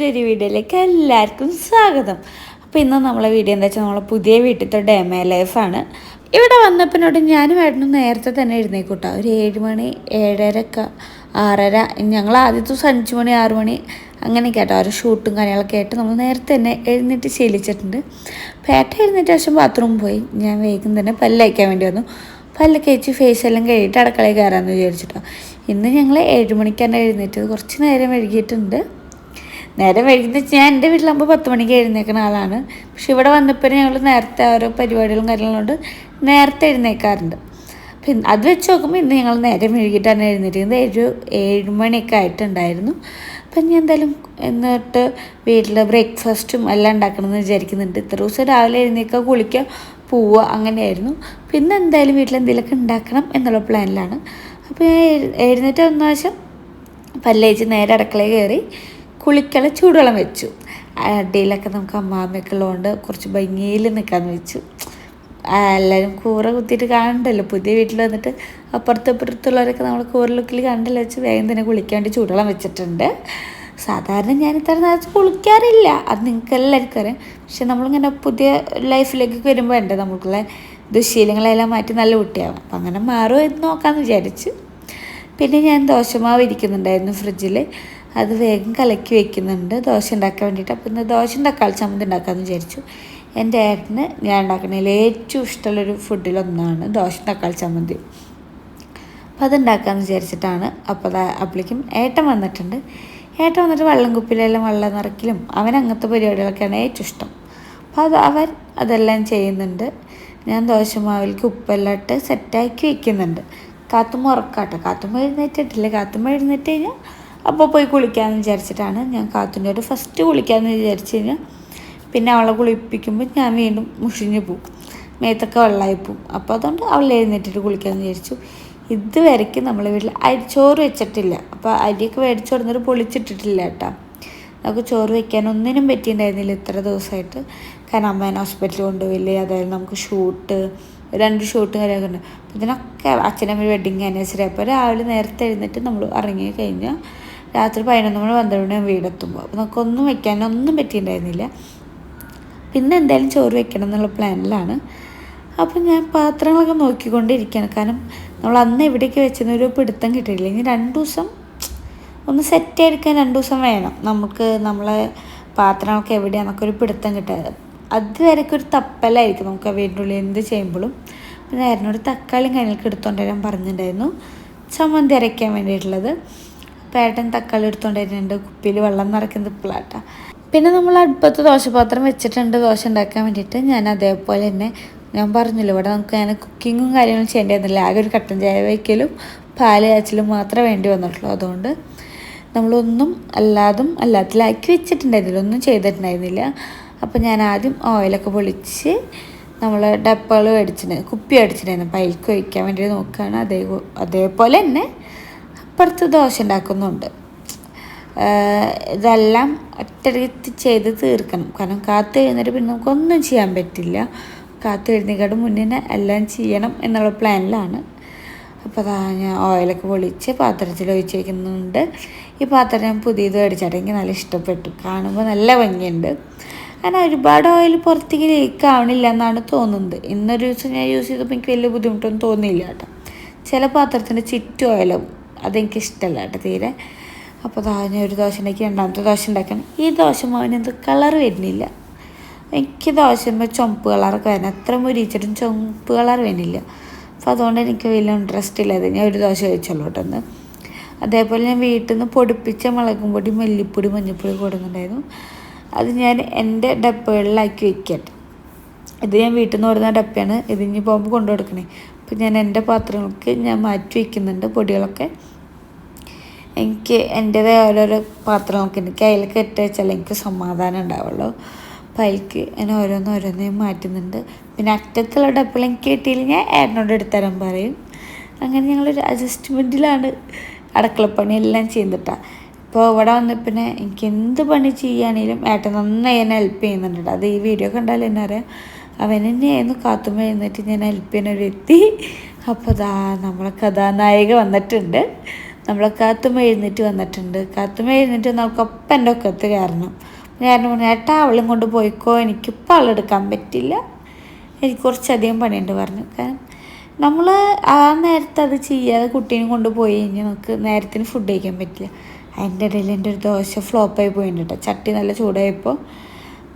പുതിയൊരു വീഡിയോയിലേക്ക് എല്ലാവർക്കും സ്വാഗതം. അപ്പോൾ ഇന്ന് നമ്മളെ വീഡിയോ എന്താ വെച്ചാൽ നമ്മളെ പുതിയ വീട്ടിലത്തെ ഡേമേ ലൈഫാണ് ഇവിടെ വന്നപ്പോഴോട് ഞാനും ഏട്ടനും നേരത്തെ തന്നെ എഴുന്നേക്കൂട്ടോ. ഒരു ഏഴ് മണി ഏഴരക്ക ആറര ഞങ്ങൾ ആദ്യത്തെ ദിവസം അഞ്ച് മണി ആറ് മണി അങ്ങനെയൊക്കെ ആട്ടോ ഓരോ ഷൂട്ടും കാര്യങ്ങളൊക്കെ ആയിട്ട് നമ്മൾ നേരത്തെ തന്നെ എഴുന്നേറ്റ് ശീലിച്ചിട്ടുണ്ട്. ഏട്ടൻ എഴുന്നേറ്റ് ശേഷം ബാത്റൂം പോയി. ഞാൻ വേഗം തന്നെ പല്ലയക്കാൻ വേണ്ടി വന്നു. പല്ലൊക്കെ വെച്ച് ഫേസ് എല്ലാം കഴിയിട്ട് അടുക്കളയിൽ കയറാമെന്ന് വിചാരിച്ചിട്ടോ. ഇന്ന് ഞങ്ങൾ ഏഴ് മണിക്കാണ് എഴുന്നേറ്റത്. കുറച്ച് നേരം വൈകിയിട്ടുണ്ട്. നേരം വൈകുന്ന ഞാൻ എന്റെ വീട്ടിലാകുമ്പോൾ പത്ത് മണിക്ക് എഴുന്നേക്കുന്ന ആളാണ്. പക്ഷെ ഇവിടെ വന്നപ്പോൾ ഞങ്ങൾ നേരത്തെ ഓരോ പരിപാടികളും കാര്യങ്ങളുണ്ട് നേരത്തെ എഴുന്നേക്കാറുണ്ട്. പിന്നെ അത് വെച്ച് നോക്കുമ്പോൾ ഇന്ന് ഞങ്ങൾ നേരെ മെഴുകിയിട്ടാണ് എഴുന്നേറ്റിരുന്നത് ഒരു ഏഴ് മണിയൊക്കെ ആയിട്ടുണ്ടായിരുന്നു. അപ്പം ഞാൻ എന്തായാലും എന്നിട്ട് വീട്ടിൽ ബ്രേക്ക്ഫാസ്റ്റും എല്ലാം ഉണ്ടാക്കണമെന്ന് വിചാരിക്കുന്നുണ്ട്. ഇത്ര ദിവസം രാവിലെ എഴുന്നേൽക്കുക കുളിക്കുക പോവുക അങ്ങനെയായിരുന്നു. പിന്നെ എന്തായാലും വീട്ടിൽ എന്തെങ്കിലുമൊക്കെ ഉണ്ടാക്കണം എന്നുള്ള പ്ലാനിലാണ്. അപ്പോൾ ഞാൻ എഴു- എഴുന്നേറ്റ് വന്ന പല്ലേച്ച് നേരെ അടുക്കളയിൽ കയറി കുളിക്കള ചൂടുവെള്ളം വെച്ചു. അടിയിലൊക്കെ നമുക്ക് അമ്മാമ്മയൊക്കെ ഉള്ളതുകൊണ്ട് കുറച്ച് ഭംഗിയിൽ നിൽക്കാമെന്ന് വെച്ചു. എല്ലാവരും കൂറ കുത്തിയിട്ട് കാണണ്ടല്ലോ. പുതിയ വീട്ടിൽ വന്നിട്ട് അപ്പുറത്ത് അപ്പുറത്തുള്ളവരൊക്കെ നമ്മൾ കൂറ ലുക്കിൽ കണ്ടല്ലോ വെച്ച് വേഗം തന്നെ കുളിക്കാൻ വേണ്ടി ചൂടുവെള്ളം വെച്ചിട്ടുണ്ട്. സാധാരണ ഞാൻ ഇത്ര നേരത്തെ കുളിക്കാറില്ല. അത് നിങ്ങൾക്ക് എല്ലാവർക്കും അറിയാം. പക്ഷെ നമ്മളിങ്ങനെ പുതിയ ലൈഫിലേക്ക് വരുമ്പോൾ ഉണ്ട് നമുക്കുള്ള ദുശീലങ്ങളെല്ലാം മാറ്റി നല്ല കുട്ടിയാവും. അപ്പം അങ്ങനെ മാറുമോ എന്ന് നോക്കാമെന്ന് വിചാരിച്ചു. പിന്നെ ഞാൻ ദോശമാവ് ഇരിക്കുന്നുണ്ടായിരുന്നു ഫ്രിഡ്ജിൽ അത് വേഗം കലക്കി വെക്കുന്നുണ്ട്. ദോശ ഉണ്ടാക്കാൻ വേണ്ടിയിട്ട്. അപ്പം ഇന്ന് ദോശ തക്കാളി ചമ്മന്തി ഉണ്ടാക്കാമെന്ന് വിചാരിച്ചു. എന്റെ ഏട്ടന് ഞാൻ ഉണ്ടാക്കുന്നതിൽ ഏറ്റവും ഇഷ്ടമുള്ളൊരു ഫുഡിലൊന്നാണ് ദോശ തക്കാളി ചമ്മന്തി. അപ്പോൾ അതുണ്ടാക്കാമെന്ന് വിചാരിച്ചിട്ടാണ്. അപ്പോൾ അതാ അപ്പോഴേക്കും ഏട്ടൻ വന്നിട്ടുണ്ട്. ഏട്ടൻ വന്നിട്ട് വെള്ളം കുപ്പിയിലെല്ലാം വെള്ളം നിറയ്ക്കലും അവൻ അങ്ങനത്തെ പരിപാടികളൊക്കെയാണ് ഏറ്റവും ഇഷ്ടം. അപ്പോൾ അത് അവൻ അതെല്ലാം ചെയ്യുന്നുണ്ട്. ഞാൻ ദോശമാവിലേക്ക് ഉപ്പെല്ലാം ഇട്ട് സെറ്റാക്കി വെക്കുന്നുണ്ട്. കാത്തുമ്മ ഉറക്കാട്ടോ. കാത്തുമ്മ എഴുന്നേറ്റിട്ടില്ല. കാത്തുമ്മ എഴുന്നേറ്റ് കഴിഞ്ഞാൽ അപ്പോൾ പോയി കുളിക്കാമെന്ന് വിചാരിച്ചിട്ടാണ് ഞാൻ കാത്തുനോട് ഫസ്റ്റ് കുളിക്കാമെന്ന് വിചാരിച്ച് കഴിഞ്ഞാൽ പിന്നെ അവളെ കുളിപ്പിക്കുമ്പോൾ ഞാൻ വീണ്ടും മുഷിഞ്ഞു പോകും മേത്തൊക്കെ വെള്ളമായി പോകും അപ്പോൾ അതുകൊണ്ട് അവൾ എഴുന്നേറ്റിട്ട് കുളിക്കാമെന്ന് വിചാരിച്ചു. ഇതുവരെക്കും നമ്മളെ വീട്ടിൽ അരി ചോറ് വെച്ചിട്ടില്ല. അപ്പോൾ അരിയൊക്കെ മേടിച്ചു കൊടുത്തിട്ട് പൊളിച്ചിട്ടിട്ടില്ല കേട്ടോ. നമുക്ക് ചോറ് വെക്കാൻ ഒന്നിനും പറ്റിയിട്ടുണ്ടായിരുന്നില്ല ഇത്ര ദിവസമായിട്ട് കാരണം അമ്മേനെ ഹോസ്പിറ്റലിൽ കൊണ്ടുപോയില്ലേ? അതായത് നമുക്ക് ഷൂട്ട് രണ്ട് ഷൂട്ട് കാര്യമൊക്കെ ഉണ്ട്. ഇതിനൊക്കെ അച്ഛനമ്മ വെഡിങ് ആനിവേഴ്സറി അപ്പോൾ രാവിലെ നേരത്തെ എഴുന്നേറ്റ് നമ്മൾ ഇറങ്ങി കഴിഞ്ഞാൽ രാത്രി പതിനൊന്ന് മണി പന്ത്രണ്ട് മണി വീടെത്തുമ്പോൾ അപ്പോൾ നമുക്കൊന്നും വെക്കാനൊന്നും പറ്റിയിട്ടുണ്ടായിരുന്നില്ല. പിന്നെ എന്തായാലും ചോറ് വെക്കണം എന്നുള്ള പ്ലാനിലാണ്. അപ്പം ഞാൻ പാത്രങ്ങളൊക്കെ നോക്കിക്കൊണ്ടിരിക്കുകയാണ് കാരണം നമ്മൾ അന്ന് എവിടെയൊക്കെ വെച്ചെന്ന് ഒരു പിടുത്തം കിട്ടിയില്ല ഇനി രണ്ട് ദിവസം ഒന്ന് സെറ്റ് എടുക്കാൻ രണ്ട് ദിവസം വേണം. നമുക്ക് നമ്മളെ പാത്രങ്ങളൊക്കെ എവിടെയാണെന്നൊക്കെ ഒരു പിടുത്തം കിട്ടുക അതുവരെയൊക്കെ ഒരു തപ്പലായിരിക്കും നമുക്ക് വീടിന്റെ ഉള്ളിൽ എന്ത് ചെയ്യുമ്പോഴും. പിന്നെ ഏട്ടനോട് തക്കാളിയും കയ്യിലേക്ക് എടുത്തുകൊണ്ടുവരാൻ വരാൻ പറഞ്ഞിട്ടുണ്ടായിരുന്നു. ചമ്മന്തി അരയ്ക്കാൻ വേണ്ടിയിട്ടുള്ളത്. അപ്പോൾ ഏട്ടൻ തക്കാളി എടുത്തുകൊണ്ടിരുന്നുണ്ട് കുപ്പിയിൽ വെള്ളം നിറയ്ക്കുന്നത് ഇപ്പോഴാട്ടാ പിന്നെ നമ്മൾ അടുപ്പത്ത് ദോശപാത്രം വെച്ചിട്ടുണ്ട്. ദോശ ഉണ്ടാക്കാൻ വേണ്ടിയിട്ട് ഞാൻ അതേപോലെ തന്നെ ഞാൻ പറഞ്ഞല്ലോ ഇവിടെ നമുക്ക് ഞാൻ കുക്കിങ്ങും കാര്യങ്ങളും ചെയ്യേണ്ടതില്ല ആകെ ഒരു കട്ടൻ ചായ വയ്ക്കലും പാൽ കാച്ചലും മാത്രമേ വേണ്ടി വന്നിട്ടുള്ളൂ. അതുകൊണ്ട് നമ്മളൊന്നും അല്ലാതും അല്ലാത്തിലാക്കി വെച്ചിട്ടുണ്ടായിരുന്നില്ല. ഒന്നും ചെയ്തിട്ടുണ്ടായിരുന്നില്ല. അപ്പോൾ ഞാൻ ആദ്യം ഓയിലൊക്കെ പൊളിച്ച് നമ്മൾ ഡപ്പകൾ മേടിച്ചിട്ടുണ്ടായിരുന്നു കുപ്പി മേടിച്ചിട്ടുണ്ടായിരുന്നു. അപ്പം അതിലേക്ക് ഒഴിക്കാൻ വേണ്ടി നോക്കുകയാണ്. അതേ അതേപോലെ തന്നെ അപ്പുറത്ത് ദോശ ഉണ്ടാക്കുന്നുണ്ട്. ഇതെല്ലാം ഒറ്റയ്ക്ക് ചെയ്ത് തീർക്കണം. കാരണം കാത്ത് എഴുന്നേറ്റ് പിന്നെ നമുക്കൊന്നും ചെയ്യാൻ പറ്റില്ല. കാത്ത് എഴുന്നേക്കാട് മുന്നേ എല്ലാം ചെയ്യണം എന്നുള്ള പ്ലാനിലാണ്. അപ്പോൾ അതാ ഞാൻ ഓയിലൊക്കെ പൊളിച്ച് പാത്രത്തിൽ ഒഴിച്ച് വയ്ക്കുന്നുണ്ട് ഈ പാത്രം ഞാൻ പുതിയത് മേടിച്ചാട്ടെ എനിക്ക് നല്ല ഇഷ്ടപ്പെട്ടു. കാണുമ്പോൾ നല്ല ഭംഗിയുണ്ട്. അങ്ങനെ ഒരുപാട് ഓയിൽ പുറത്തേക്ക് ലീക്ക് ആവണില്ല എന്നാണ് തോന്നുന്നത്. ഇന്നൊരു ദിവസം ഞാൻ യൂസ് ചെയ്തപ്പോൾ എനിക്ക് വലിയ ബുദ്ധിമുട്ടൊന്നും തോന്നിയില്ല കേട്ടോ. ചില പാത്രത്തിന്റെ ചുറ്റും ഓയിലും അതെനിക്ക് ഇഷ്ടമല്ല കേട്ടോ തീരെ. അപ്പോൾ ഞാൻ ഒരു ദോശ ഉണ്ടാക്കി രണ്ടാമത്തെ ദോശ ഉണ്ടാക്കണം. ഈ ദോശ മാവിന് കളർ വരുന്നില്ല. എനിക്ക് ദോശയുമ്പോൾ ചുമപ്പ് കളറൊക്കെ വരണം. എത്ര മുരിച്ചിട്ടും ചുമപ്പ് കളർ വരുന്നില്ല. അപ്പോൾ അതുകൊണ്ട് എനിക്ക് വലിയ ഇൻട്രസ്റ്റ് ഇല്ലാതെ ഞാൻ ഒരു ദോശ കഴിച്ചോളൂ കേട്ടോ അതേപോലെ ഞാൻ വീട്ടിൽ നിന്ന് പൊടിപ്പിച്ച മുളകും പൊടി മല്ലിപ്പൊടി മഞ്ഞൾപ്പൊടി കൊടുക്കുന്നുണ്ടായിരുന്നു അത് ഞാൻ എന്റെ ഡപ്പകളിലാക്കി വെക്കട്ടെ ഇത് ഞാൻ വീട്ടിൽ നിന്ന് ഓടുന്ന ഡപ്പയാണ്. ഇത് ഇനി പോകുമ്പോൾ കൊണ്ടു കൊടുക്കണേ അപ്പം ഞാൻ എന്റെ പാത്രങ്ങൾക്ക് ഞാൻ മാറ്റി വയ്ക്കുന്നുണ്ട് പൊടികളൊക്കെ. എനിക്ക് എന്റേതായ ഓരോരോ പാത്രങ്ങളൊക്കെ എനിക്ക് അതിലേക്ക് ഇട്ട് വെച്ചാൽ എനിക്ക് സമാധാനം ഉണ്ടാവുള്ളൂ. അപ്പം അതിലേക്ക് ഞാൻ ഓരോന്ന് ഓരോന്ന് മാറ്റുന്നുണ്ട്. പിന്നെ അറ്റത്തുള്ള ഡപ്പിൾ എനിക്ക് കിട്ടിയില്ലെങ്കിൽ ഞാൻ ഏട്ടനോട് എടുത്തരാൻ പറയും. അങ്ങനെ ഞങ്ങളൊരു അഡ്ജസ്റ്റ്മെന്റിലാണ് അടുക്കളപ്പണി എല്ലാം ചെയ്തിട്ടാണ് ഇപ്പോൾ ഇവിടെ വന്ന പിന്നെ എനിക്ക് എന്ത് പണി ചെയ്യുകയാണെങ്കിലും ഏട്ടൻ നന്നായി എന്നെ ഹെൽപ്പ് ചെയ്യുന്നുണ്ട്. അത് ഈ വീഡിയോ കണ്ടാൽ എന്നെ അറിയാം. അവൻ തന്നെയായിരുന്നു കാത്തുമ്മ എഴുന്നേറ്റ് ഞാൻ ഹെൽപ്പ് എത്തി. അപ്പോൾ ദാ നമ്മളെ കഥാനായിക വന്നിട്ടുണ്ട്. നമ്മളെ കാത്തും എഴുന്നേറ്റ് വന്നിട്ടുണ്ട്. കാത്തും എഴുന്നേറ്റ് നമുക്കൊപ്പം എന്റെ ഒക്കത്ത് കാരണം ഞാൻ പറഞ്ഞു ഏട്ടാ അവളും കൊണ്ട് പോയിക്കോ എനിക്കിപ്പോൾ ആളെടുക്കാൻ പറ്റില്ല. എനിക്ക് കുറച്ചധികം പണിയുണ്ട് പറഞ്ഞു. കാരണം നമ്മൾ ആ നേരത്തെ അത് ചെയ്യാതെ കുട്ടീനെ കൊണ്ട് പോയി കഴിഞ്ഞാൽ നമുക്ക് നേരത്തിന് ഫുഡ് കഴിക്കാൻ പറ്റില്ല. അതിന്റെ ഇടയിൽ എന്റെ ഒരു ദോശ ഫ്ലോപ്പായി പോയിട്ടുണ്ട് ചട്ടി നല്ല ചൂടായപ്പോൾ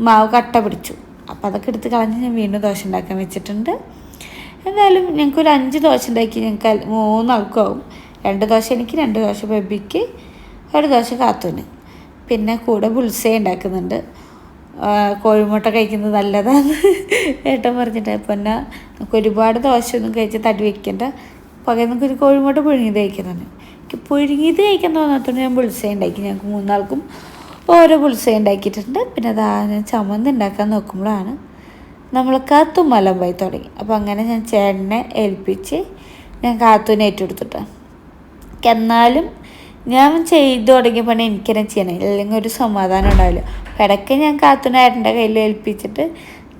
മാവ് കട്ട പിടിച്ചു. അപ്പോൾ അതൊക്കെ എടുത്ത് കളഞ്ഞ് ഞാൻ വീണ്ടും ദോശ ഉണ്ടാക്കാൻ വെച്ചിട്ടുണ്ട്. എന്തായാലും ഞങ്ങൾക്ക് ഒരു അഞ്ച് ദോശ ഉണ്ടാക്കി ഞങ്ങൾക്ക് മൂന്നാൾക്കാവും. രണ്ട് ദോശ എനിക്ക് രണ്ട് ദോശ ബേബിക്ക് ഒരു ദോശ കാത്തൂന്. പിന്നെ കൂടെ ബുൾസേ ഉണ്ടാക്കുന്നുണ്ട്. കോഴിമുട്ട കഴിക്കുന്നത് നല്ലതാണ് ഏട്ടൻ പറഞ്ഞിട്ട്. അപ്പം പിന്നെ നമുക്ക് ഒരുപാട് ദോശ ഒന്നും കഴിച്ച് തടി വയ്ക്കേണ്ട പകരം നമുക്ക് ഒരു കോഴിമുട്ട പുഴുങ്ങിയത് കഴിക്കുന്നുണ്ട് എനിക്ക് പുഴുങ്ങിയത് കഴിക്കാൻ തോന്നാത്തതുകൊണ്ട് ഞാൻ ബുൾസേ ഉണ്ടാക്കി. ഞങ്ങൾക്ക് മൂന്നാൾക്കും ഓരോ പുളിസ ഉണ്ടാക്കിയിട്ടുണ്ട്. പിന്നെ അതാ ഞാൻ ചമ്മന്തി ഉണ്ടാക്കാൻ നോക്കുമ്പോഴാണ് നമ്മൾ കാത്തും മലമ്പായി തുടങ്ങി. അപ്പോൾ അങ്ങനെ ഞാൻ ചേട്ടനെ ഏൽപ്പിച്ച് ഞാൻ കാത്തൂനെ ഏറ്റെടുത്തിട്ടാണ് എന്നാലും ഞാൻ ചെയ്തു തുടങ്ങിയ പണി ചെയ്യണേ. അല്ലെങ്കിൽ ഒരു സമാധാനം ഉണ്ടാവില്ല. ഇടയ്ക്ക് ഞാൻ കാത്തുന ഏട്ടന്റെ കയ്യിൽ ഏൽപ്പിച്ചിട്ട്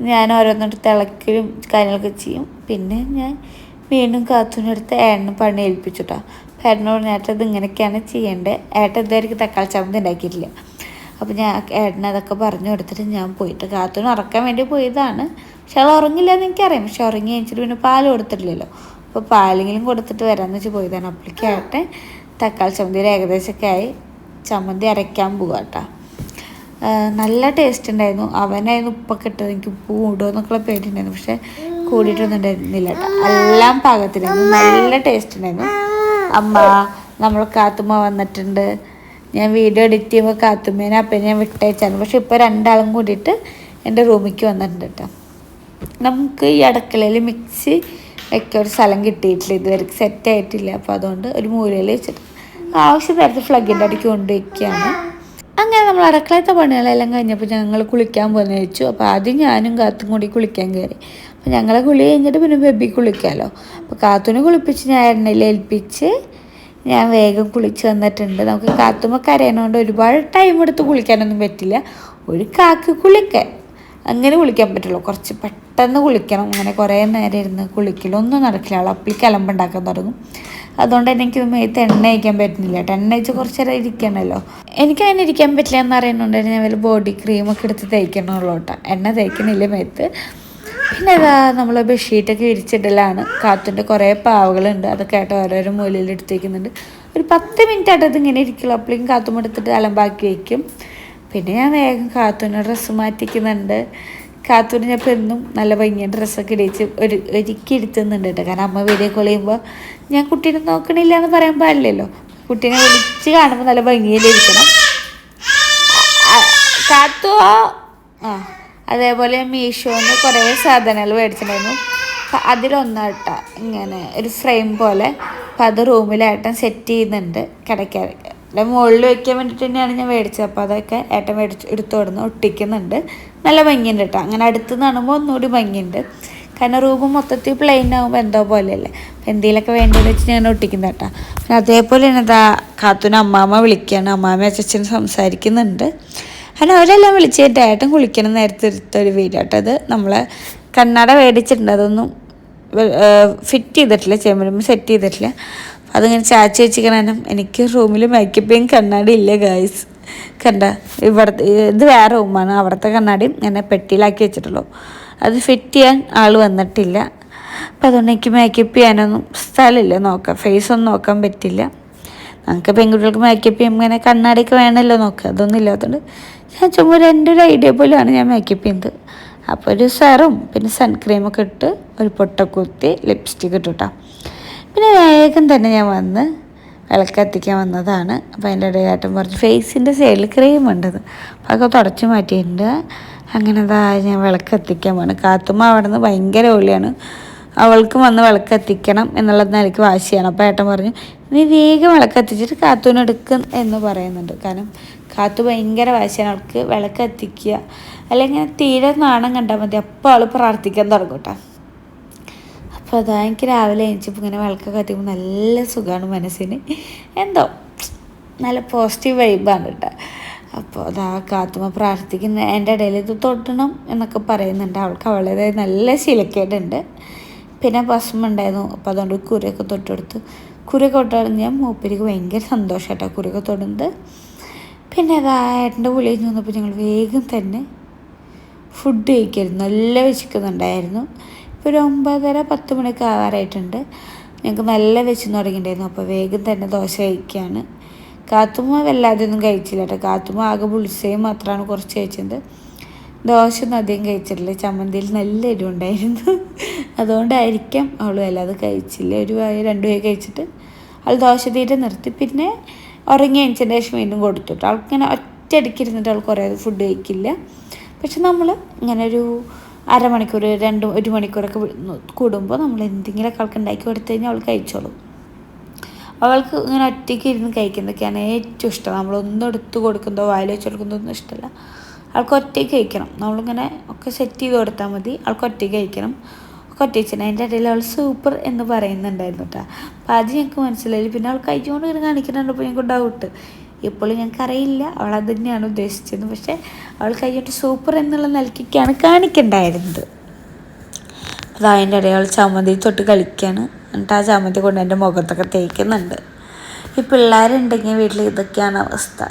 ഞാൻ ഓരോന്നിട്ട് തിളക്കലും കാര്യങ്ങളൊക്കെ ചെയ്യും. പിന്നെ ഞാൻ വീണ്ടും കാത്തുനെടുത്ത് ഏട്ടന് പണി ഏൽപ്പിച്ചിട്ടാണ്. ഏട്ടനോട് ഏട്ടൻ ഇത് ഇങ്ങനെയൊക്കെയാണ് ചെയ്യേണ്ടത്. ഏട്ടൻ ഇതുവരെയ്ക്ക് തക്കാളി ചമ്മന്തി ഉണ്ടാക്കിയിട്ടില്ല. അപ്പോൾ ഞാൻ ഏട്ടനെ അതൊക്കെ പറഞ്ഞു കൊടുത്തിട്ട് ഞാൻ പോയിട്ട് കാത്തുനിന്ന് ഉറക്കാൻ വേണ്ടി പോയതാണ്. പക്ഷെ അവൾ ഉറങ്ങില്ല എന്ന് എനിക്കറിയാം. പക്ഷെ ഉറങ്ങി കഴിഞ്ഞിട്ട് പിന്നെ പാൽ കൊടുത്തിട്ടില്ലല്ലോ. അപ്പോൾ പാലെങ്കിലും കൊടുത്തിട്ട് വരാമെന്ന് വെച്ച് പോയതാണ്. അപ്പോഴേക്കും ഏട്ടൻ തക്കാളി ചമ്മന്തിയിൽ ഏകദേശമൊക്കെ ആയി. ചമ്മന്തി അരയ്ക്കാൻ പോവാ കേട്ടോ നല്ല ടേസ്റ്റ് ഉണ്ടായിരുന്നു. അവനായിരുന്നു ഉപ്പൊക്കെ ഇട്ടത്. എനിക്ക് ഉപ്പ് കൂടുമോ എന്നൊക്കെയുള്ള പേടിയുണ്ടായിരുന്നു. പക്ഷെ കൂടിയിട്ടൊന്നും ഉണ്ടായിരുന്നില്ല കേട്ടോ എല്ലാം പാകത്തിലായിരുന്നു. നല്ല ടേസ്റ്റ് ഉണ്ടായിരുന്നു. അമ്മ നമ്മൾ കാത്തുമ്മ വന്നിട്ടുണ്ട്. ഞാൻ വീഡിയോ എഡിറ്റ് ചെയ്യുമ്പോൾ കാത്തുമ്മേനെ അപ്പം ഞാൻ വിട്ടയച്ചാണ് പക്ഷെ ഇപ്പോൾ രണ്ടാളും കൂടിയിട്ട് എന്റെ റൂമിലേക്ക് വന്നിട്ടുണ്ട് കേട്ടോ നമുക്ക് ഈ അടുക്കളയിൽ മിക്സി വയ്ക്കാൻ ഒരു സ്ഥലം കിട്ടിയിട്ടില്ല. ഇതുവരെ സെറ്റ് ആയിട്ടില്ല. അപ്പോൾ അതുകൊണ്ട് ഒരു മൂലയിൽ വെച്ചിട്ട് ആവശ്യം നേരത്തെ ഫ്ലഗിന്റെ അടിക്ക് കൊണ്ടുവയ്ക്കുകയാണ്. അങ്ങനെ നമ്മൾ അടുക്കളത്തെ പണികളെല്ലാം കഴിഞ്ഞപ്പോൾ ഞങ്ങൾ കുളിക്കാൻ പോകുന്ന വെച്ചു. അപ്പോൾ ആദ്യം ഞാനും കാത്തും കൂടി കുളിക്കാൻ കയറി. അപ്പോൾ ഞങ്ങളെ കുളി കഴിഞ്ഞിട്ട് പിന്നെ ബേബി കുളിക്കാമല്ലോ അപ്പോൾ കാത്തുനെ കുളിപ്പിച്ച് ഞാൻ എണ്ണയിൽ ഏൽപ്പിച്ച് ഞാൻ വേഗം കുളിച്ച് വന്നിട്ടുണ്ട്. നമുക്ക് കാത്തുമ്മ കരയണോണ്ട് ഒരുപാട് ടൈം എടുത്ത് കുളിക്കാനൊന്നും പറ്റില്ല. ഒരു കാക്ക് കുളിക്ക. അങ്ങനെ കുളിക്കാൻ പറ്റുള്ളൂ. കുറച്ച് പെട്ടെന്ന് കുളിക്കണം. അങ്ങനെ കുറേ നേരം ഇരുന്ന് കുളിക്കലൊന്നും നടക്കില്ല. ആൾ അപ്പിളിക്ക് കിളമ്പുണ്ടാക്കാൻ തുടങ്ങും. അതുകൊണ്ട് തന്നെ എനിക്ക് മേത്ത് എണ്ണ അയക്കാൻ പറ്റുന്നില്ല. എണ്ണ അയച്ച് കുറച്ച് നേരം ഇരിക്കണമല്ലോ എനിക്ക് അങ്ങനെ ഇരിക്കാൻ പറ്റില്ല എന്ന് അറിയുന്നുണ്ടെങ്കിൽ ഞാൻ വല്ല ബോഡി ക്രീമൊക്കെ എടുത്ത് തേക്കണമല്ലോ കേട്ടോ. എണ്ണ തേക്കണില്ല മേത്ത്. പിന്നെ ഇതാ നമ്മൾ ബെഡ്ഷീറ്റൊക്കെ വിരിച്ചിടലാണ് കാത്തിന്റെ കുറേ പാവകളുണ്ട്. അതൊക്കെ ആയിട്ട് ഓരോരോ മൂലയിൽ എടുത്തേക്കുന്നുണ്ട്. ഒരു പത്ത് മിനിറ്റ് ആയിട്ട് അത് ഇങ്ങനെ ഇരിക്കുള്ളൂ. അപ്പോഴേക്കും കാത്തും എടുത്തിട്ട് അലമ്പാക്കി വയ്ക്കും പിന്നെ ഞാൻ വേഗം കാത്തൂനെ ഡ്രസ്സ് മാറ്റിക്കുന്നുണ്ട്. കാത്തൂന് ഞാൻ എന്നും നല്ല ഭംഗിയ ഡ്രസ്സൊക്കെ ഇടിച്ച് ഒരു ഒരുക്കി എടുത്തുന്നുണ്ട് കേട്ടോ. കാരണം അമ്മ വീഡിയോ കോൾ ചെയ്യുമ്പോൾ ഞാൻ കുട്ടീനെ നോക്കണില്ല എന്ന് പറയാൻ പാടില്ലല്ലോ. കുട്ടീനെ വിളിച്ച് കാണുമ്പോൾ നല്ല ഭംഗിയിലിരിക്കണം കാത്തു ആ. അതേപോലെ മീഷോന്ന് കുറേ സാധനങ്ങൾ മേടിച്ചിട്ടുണ്ടായിരുന്നു. അപ്പം അതിലൊന്നാട്ട ഇങ്ങനെ ഒരു ഫ്രെയിം പോലെ. അപ്പം അത് റൂമിലേട്ടൻ സെറ്റ് ചെയ്യുന്നുണ്ട്. കിടക്കാൻ അല്ല മുകളിൽ വെക്കാൻ വേണ്ടിയിട്ട് തന്നെയാണ് ഞാൻ മേടിച്ചത്. അപ്പോൾ അതൊക്കെ ഏട്ടൻ മേടിച്ച് എടുത്തു കൊടുന്ന് ഒട്ടിക്കുന്നുണ്ട്. നല്ല ഭംഗിയുണ്ട് കേട്ടോ അങ്ങനെ അടുത്ത് കാണുമ്പോൾ ഒന്നുകൂടി ഭംഗിയുണ്ട്. കാരണം റൂം മൊത്തത്തിൽ പ്ലെയിൻ ആകുമ്പോൾ എന്തോ പോലെയല്ലേ. അപ്പം എന്തെങ്കിലുമൊക്കെ വേണ്ടതെന്ന് വെച്ച് ഞാൻ ഒട്ടിക്കുന്നത് കേട്ടോ പിന്നെ അതേപോലെ തന്നെ ഇതാ കാത്തുന അമ്മാമ്മ വിളിക്കുകയാണ് അമ്മാമ്മ അച്ഛൻ സംസാരിക്കുന്നുണ്ട്. അങ്ങനെ അവരെല്ലാം വിളിച്ചിട്ട് ഏട്ടൻ കുളിക്കണം നേരത്തെ എടുത്തൊരു വീഡിയോ കേട്ടോ അത് നമ്മളെ കണ്ണട മേടിച്ചിട്ടുണ്ട്. അതൊന്നും ഫിറ്റ് ചെയ്തിട്ടില്ല. ചേമ്പരുമ്പ് സെറ്റ് ചെയ്തിട്ടില്ല. അതിങ്ങനെ ചാച്ചി വെച്ചിരിക്കണം എനിക്ക് റൂമിൽ മേക്കപ്പ് ചെയ്യാൻ കണ്ണാടി ഇല്ല ഗായ്സ് കണ്ട ഇവിടുത്തെ ഇത് വേറെ റൂമാണ് അവിടുത്തെ കണ്ണാടിയും ഇങ്ങനെ പെട്ടിയിലാക്കി വെച്ചിട്ടുള്ളൂ. അത് ഫിറ്റ് ചെയ്യാൻ ആൾ വന്നിട്ടില്ല. അപ്പം അതുകൊണ്ട് എനിക്ക് മേക്കപ്പ് ചെയ്യാനൊന്നും സ്ഥലമില്ല. നോക്കാം. ഫേസ് ഒന്നും നോക്കാൻ പറ്റില്ല. നമുക്ക് പെൺകുട്ടികൾക്ക് മേക്കപ്പ് ചെയ്യുമ്പോൾ ഇങ്ങനെ കണ്ണാടിയൊക്കെ വേണമല്ലോ നോക്കുക അതൊന്നും ഇല്ലാത്തതുകൊണ്ട് ഞാൻ ചുമ്മാ എന്റെ ഒരു ഐഡിയ പോലെയാണ് ഞാൻ മേക്കപ്പ് ചെയ്യുന്നത് അപ്പോൾ ഒരു സെറും പിന്നെ സൺക്രീമൊക്കെ ഇട്ട് ഒരു പൊട്ട കുത്തി ലിപ്സ്റ്റിക് ഇട്ടു കേട്ടോ പിന്നെ വേഗം തന്നെ ഞാൻ വന്ന് വിളക്കത്തിക്കാൻ വന്നതാണ്. അപ്പോൾ അതിന്റെ ഇടയാട്ടം പറഞ്ഞു ഫേസിന്റെ സൈഡിൽ ക്രീം ഉണ്ടത് അതൊക്കെ തുടച്ച് മാറ്റിയിട്ടുണ്ട്. അങ്ങനെ അതാ ഞാൻ വിളക്കത്തിക്കാൻ പോകണം കാത്തുമ്മ അവിടെ നിന്ന് ഭയങ്കര ഒളിയാണ് അവൾക്കും വന്ന് വിളക്കത്തിക്കണം എന്നുള്ളത് നിലയ്ക്ക് വാശിയാണ്. അപ്പോൾ ഏട്ടൻ പറഞ്ഞു നീ വേഗം വിളക്കത്തിച്ചിട്ട് കാത്തൂനെടുക്കും എന്ന് പറയുന്നുണ്ട്. കാരണം കാത്തു ഭയങ്കര വാശിയാണ് അവൾക്ക് വിളക്ക് കത്തിക്കുക. അല്ലെങ്കിൽ തീരെ നാണം കണ്ടാൽ മതി. അപ്പോൾ അവൾ പ്രാർത്ഥിക്കാൻ തുടങ്ങും കേട്ടോ. അപ്പോൾ അതാ എനിക്ക് രാവിലെ എണീച്ചപ്പോൾ ഇങ്ങനെ വിളക്ക് കത്തിക്കുമ്പോൾ നല്ല സുഖമാണ് മനസ്സിന്. എന്തോ നല്ല പോസിറ്റീവ് വൈബാണ് കേട്ടോ. അപ്പോൾ അതാ കാത്തുമ്മ പ്രാർത്ഥിക്കുന്ന. എന്റെ ഇടയിൽ ഇത് തൊട്ടണം എന്നൊക്കെ പറയുന്നുണ്ട്. അവൾക്ക് അവളുടേതായ നല്ല ശീലക്കേടുണ്ട്. പിന്നെ ഭസ്മം ഉണ്ടായിരുന്നു. അപ്പോൾ അതുകൊണ്ട് കുരയൊക്കെ തൊട്ടെടുത്ത് കുരയൊക്കെ തൊട്ടറിഞ്ഞാൽ മൂപ്പരിക്ക് ഭയങ്കര സന്തോഷമായിട്ടാണ് കുരയൊക്കെ തൊടുന്നത്. പിന്നെ അതാ ഏട്ടന്റെ വിളി കഴിഞ്ഞ് വന്നപ്പോൾ ഞങ്ങൾ വേഗം തന്നെ ഫുഡ് കഴിക്കായിരുന്നു. നല്ല വിശക്കുന്നുണ്ടായിരുന്നു. ഇപ്പോൾ ഒരു ഒമ്പതര പത്ത് മണിയൊക്കെ ആവാറായിട്ടുണ്ട്. ഞങ്ങൾക്ക് നല്ല വിശന്ന് തുടങ്ങിയിട്ടുണ്ടായിരുന്നു. അപ്പോൾ വേഗം തന്നെ ദോശ കഴിക്കുകയാണ്. കാത്തുമ്മ വല്ലാതെ ഒന്നും കഴിച്ചില്ല കേട്ടോ. കാത്തുമ്മ ആകെ പുളിസയും മാത്രമാണ് കുറച്ച് കഴിച്ചത്. ദോശ ഒന്നും അധികം കഴിച്ചിട്ടില്ല. ചമ്മന്തിയിൽ നല്ല എരിവുണ്ടായിരുന്നു. അതുകൊണ്ടായിരിക്കാം അവൾ വല്ലാതെ കഴിച്ചില്ല. ഒരു രണ്ട് വായ കഴിച്ചിട്ട് അവൾ ദോശ തീരെ നിർത്തി. പിന്നെ ഉറങ്ങി എണിച്ചതിന് ശേഷം വീണ്ടും കൊടുത്തിട്ട് അവൾക്കിങ്ങനെ ഒറ്റയടിക്ക് ഇരുന്നിട്ട് അവൾ കുറേ ഫുഡ് കഴിക്കില്ല. പക്ഷെ നമ്മൾ ഇങ്ങനെ ഒരു അരമണിക്കൂർ രണ്ട് ഒരു മണിക്കൂറൊക്കെ കൂടുമ്പോൾ നമ്മൾ എന്തെങ്കിലുമൊക്കെ അവൾക്ക് ഉണ്ടാക്കി കൊടുത്തു കഴിഞ്ഞാൽ അവൾ കഴിച്ചോളും. അവൾക്ക് ഇങ്ങനെ ഒറ്റയ്ക്ക് ഇരുന്ന് കഴിക്കുന്നതൊക്കെയാണ് ഏറ്റവും ഇഷ്ടം. നമ്മളൊന്നും എടുത്ത് കൊടുക്കുന്നതോ വായിൽ വെച്ച് കൊടുക്കുന്നതോ ഒന്നും ഇഷ്ടമല്ല അവൾക്ക് ഒറ്റയ്ക്ക് കഴിക്കണം. നമ്മളിങ്ങനെ ഒക്കെ സെറ്റ് ചെയ്ത് കൊടുത്താൽ മതി. അവൾക്ക് ഒറ്റയ്ക്ക് കഴിക്കണം. ഒറ്റയ്ക്ക് അതിന്റെ ഇടയിൽ അവൾ സൂപ്പർ എന്ന് പറയുന്നുണ്ടായിരുന്നു കേട്ടോ അപ്പോൾ അത് ഞങ്ങൾക്ക് മനസ്സിലായി. പിന്നെ അവൾ കഴിച്ചുകൊണ്ട് ഇങ്ങനെ കാണിക്കുന്നുണ്ടപ്പോൾ ഞങ്ങൾക്ക് ഡൗട്ട് ഇപ്പോഴും ഞങ്ങൾക്ക് അറിയില്ല. അവൾ അത് തന്നെയാണ് ഉദ്ദേശിച്ചത്. പക്ഷേ അവൾ കഴിഞ്ഞിട്ട് സൂപ്പർ എന്നുള്ള നിലക്കൊക്കെയാണ് കാണിക്കണ്ടായിരുന്നത്. അത് അതിന്റെ ഇടയിൽ അവൾ ചമ്മന്തി തൊട്ട് കളിക്കുകയാണ് എന്നിട്ട് ആ ചമ്മന്തി കൊണ്ട് എന്റെ മുഖത്തൊക്കെ തേക്കുന്നുണ്ട്. ഈ പിള്ളേരുണ്ടെങ്കിൽ വീട്ടിൽ ഇതൊക്കെയാണ് അവസ്ഥ.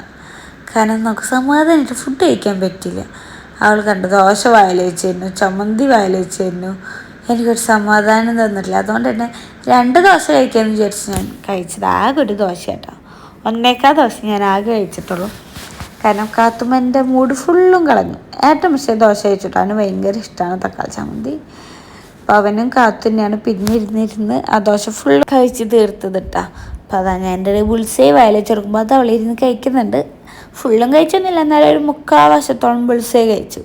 കാരണം നമുക്ക് സമാധാനമായിട്ട് ഫുഡ് കഴിക്കാൻ പറ്റില്ല. അവൾ കണ്ട് ദോശ വായിൽ വെച്ചിരുന്നു ചമ്മന്തി വായിൽ വെച്ചിരുന്നു എനിക്കൊരു സമാധാനം തന്നിട്ടില്ല. അതുകൊണ്ട് തന്നെ രണ്ട് ദോശ കഴിക്കാമെന്ന് വിചാരിച്ച് ഞാൻ കഴിച്ചത്. ആകെ ഒരു ദോശ കേട്ടോ. ഒന്നേക്കാ ദോശ ഞാൻ ആകെ കഴിച്ചിട്ടുള്ളൂ. കാരണം കാത്തുമ്മന്റെ മൂഡ് ഫുള്ളും കളഞ്ഞു. ഏറ്റവും പക്ഷേ ദോശ കഴിച്ചിട്ടോ അവന് ഭയങ്കര ഇഷ്ടമാണ് തക്കാളി ചമ്മന്തി. അപ്പോൾ അവനും കാത്തു തന്നെയാണ്. പിന്നെ ഇരുന്നിരുന്ന് ആ ദോശ ഫുൾ കഴിച്ച് തീർത്തത് അപ്പോൾ അതാ ഞാൻ എന്റെ ബുൾസേ വയലെ ചെറുക്കുമ്പോൾ അത് അവളിരുന്ന് കഴിക്കുന്നുണ്ട്. ഫുള്ളും കഴിച്ചൊന്നുമില്ല. എന്നാലും ഒരു മുക്കാൽ വശത്തോളം ബുൾസേ കഴിച്ചു.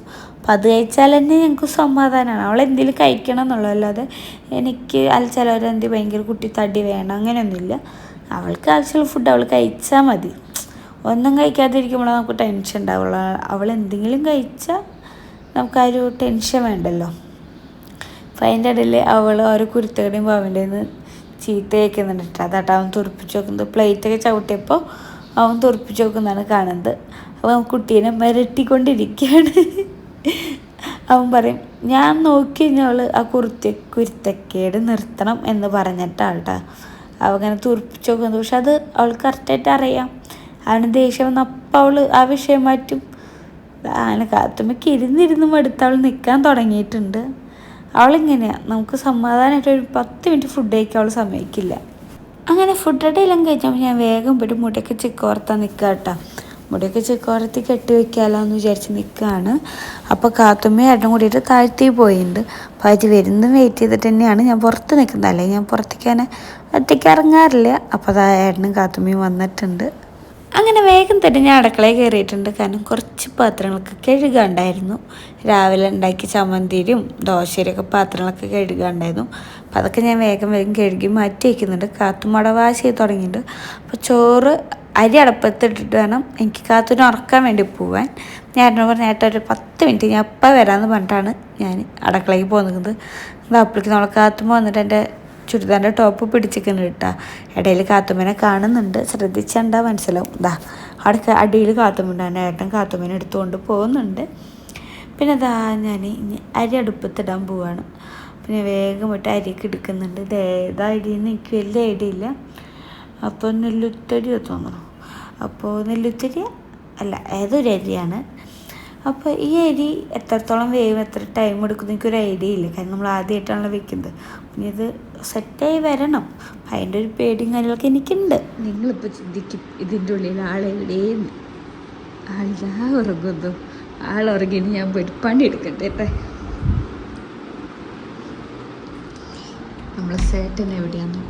അപ്പം അത് കഴിച്ചാൽ തന്നെ ഞങ്ങൾക്ക് സമാധാനമാണ് അവൾ എന്തെങ്കിലും കഴിക്കണം എന്നുള്ളത് അല്ലാതെ എനിക്ക് അല്ല ചിലവരെന്ത് ഭയങ്കര കുട്ടി തടി വേണം അങ്ങനെയൊന്നുമില്ല. അവൾക്ക് ആവശ്യമുള്ള ഫുഡ് അവൾ കഴിച്ചാൽ മതി. ഒന്നും കഴിക്കാതിരിക്കുമ്പോൾ നമുക്ക് ടെൻഷൻ ഉണ്ടാവുള്ളൂ. അവൾ എന്തെങ്കിലും കഴിച്ചാൽ നമുക്ക് ടെൻഷൻ വേണ്ടല്ലോ. അപ്പം അതിന്റെ ഇടയിൽ അവൾ ഓരോ കുരുത്തകടെയും അവന്റെ നിന്ന് ചീത്ത കേൾക്കുന്നുണ്ട് കേട്ടോ. അതാട്ടോ അവൻ തുറപ്പിച്ച് നോക്കുന്നത് പ്ലേറ്റൊക്കെ ചവിട്ടിയപ്പോൾ അവൻ തുറപ്പിച്ച് നോക്കുന്നതാണ് കാണുന്നത്. അപ്പോൾ കുട്ടീനെ മിരട്ടിക്കൊണ്ടിരിക്കുകയാണ്. അവൻ പറയും ഞാൻ നോക്കി കഴിഞ്ഞവൾ ആ കുരുത്ത കുരുത്തക്കേട് നിർത്തണം എന്ന് പറഞ്ഞിട്ടാട്ടാ അവങ്ങനെ തുറപ്പിച്ച് നോക്കുന്നത് പക്ഷെ അത് അവൾ കറക്റ്റായിട്ട് അറിയാം. അവന് ദേഷ്യം വന്ന അപ്പം അവൾ ആ വിഷയം മാറ്റും. അങ്ങനെ കാത്തുമ്മയ്ക്ക് ഇരുന്നിരുന്ന് മടുത്ത് അവൾ നിൽക്കാൻ തുടങ്ങിയിട്ടുണ്ട്. അവളിങ്ങനെയാണ് നമുക്ക് സമാധാനമായിട്ട് ഒരു പത്ത് മിനിറ്റ് ഫുഡ് കഴിക്കാൻ അവൾ സമ്മതിക്കില്ല. അങ്ങനെ ഫുഡ് എല്ലാം കഴിച്ചപ്പോൾ ഞാൻ വേഗം പോയിട്ട് മുടിയൊക്കെ ചിക്കോർത്താൻ നിൽക്കുക കേട്ടോ മുടിയൊക്കെ ചെക്കോരത്തി കെട്ടി വെക്കാമല്ലോ എന്ന് വിചാരിച്ച് നിൽക്കുകയാണ് അപ്പോൾ കാത്തുമ്മയും ഏട്ടനും കൂടിയിട്ട് താഴ്ത്തി പോയിട്ടുണ്ട് അപ്പോൾ അത് വരുന്നതും വെയിറ്റ് ചെയ്തിട്ട് തന്നെയാണ് ഞാൻ പുറത്ത് നിൽക്കുന്നത് അല്ലെങ്കിൽ ഞാൻ പുറത്തേക്ക് തന്നെ ഒറ്റയ്ക്ക് ഇറങ്ങാറില്ല. അപ്പോൾ അതാ ഏട്ടനും കാത്തുമ്മയും വന്നിട്ടുണ്ട്. അങ്ങനെ വേഗം തന്നെ ഞാൻ അടുക്കളയിൽ കയറിയിട്ടുണ്ട്. കാരണം കുറച്ച് പാത്രങ്ങളൊക്കെ കഴുകാണ്ടായിരുന്നു. രാവിലെ ഉണ്ടാക്കി ചമ്മന്തിരിയും ദോശയിലൊക്കെ പാത്രങ്ങളൊക്കെ കഴുകാണ്ടായിരുന്നു. അപ്പോൾ അതൊക്കെ ഞാൻ വേഗം വേഗം കഴുകി മാറ്റി വയ്ക്കുന്നുണ്ട് കാത്തുമട ചെയ്ത് തുടങ്ങിയിട്ടുണ്ട്. അപ്പോൾ ചോറ് അരി അടപ്പത്തിട്ടിട്ട് വേണം. എനിക്ക് കാത്തുവിനെ ഉറക്കാൻ വേണ്ടി പോവാൻ. ഞാൻ എന്നോട് പറഞ്ഞ ഏട്ടാ ഒരു പത്ത് മിനിറ്റ് ഞാൻ അപ്പം വരാമെന്ന് പറഞ്ഞിട്ടാണ് ഞാൻ അടുക്കളയിൽ പോകുന്നത് അത് അപ്പോഴേക്ക് നമ്മളെ കാത്തുമ്പോൾ വന്നിട്ട് എന്റെ ചുരിദാറിന്റെ ടോപ്പ് പിടിച്ചിരിക്കുന്നു കേട്ടാ. ഇടയിൽ കാത്തുമ്മനെ കാണുന്നുണ്ട്. ശ്രദ്ധിച്ചാണ്ടാ മനസ്സിലാവും. ഇതാ അവിടെ അടിയിൽ കാത്തുമ്മണ്ടാണ് ഏട്ടൻ കാത്തുമ്മനെ എടുത്തുകൊണ്ട് പോകുന്നുണ്ട്. പിന്നെ അതാ ഞാൻ അരി അടുപ്പത്തിടാൻ പോവാണ്. പിന്നെ വേഗം പോയിട്ട് അരിയൊക്കെ എടുക്കുന്നുണ്ട്. ഇത് ഏതാ അരിയെന്ന് എനിക്ക് വലിയ ഐഡിയ ഇല്ല. അപ്പോൾ നെല്ലുത്തരിയോ തോന്നുന്നു. അപ്പോൾ നെല്ലുത്തരി അല്ല ഏതൊരു അരിയാണ്. അപ്പോൾ ഈ അരി എത്രത്തോളം വേവ് എത്ര ടൈം എടുക്കും എനിക്കൊരു ഐഡിയ ഇല്ല. കാരണം നമ്മൾ ആദ്യമായിട്ടാണല്ലോ വെക്കുന്നത്. പിന്നെ ഇത് സെറ്റായി വരണം. അപ്പം അതിന്റെ ഒരു പേടിയും കാര്യങ്ങളൊക്കെ എനിക്കുണ്ട്. നിങ്ങളിപ്പോൾ ചിന്തിക്കും ഇതിന്റെ ഉള്ളിൽ ആളെവിടെയെന്ന് ആളിതാ ഉറങ്ങുന്നു. ആളുറങ്ങി ഞാൻ പോയിട്ട് പണി എടുക്കട്ടെ കേട്ടെ നമ്മളെ സേട്ടൻ എവിടെയാന്ന്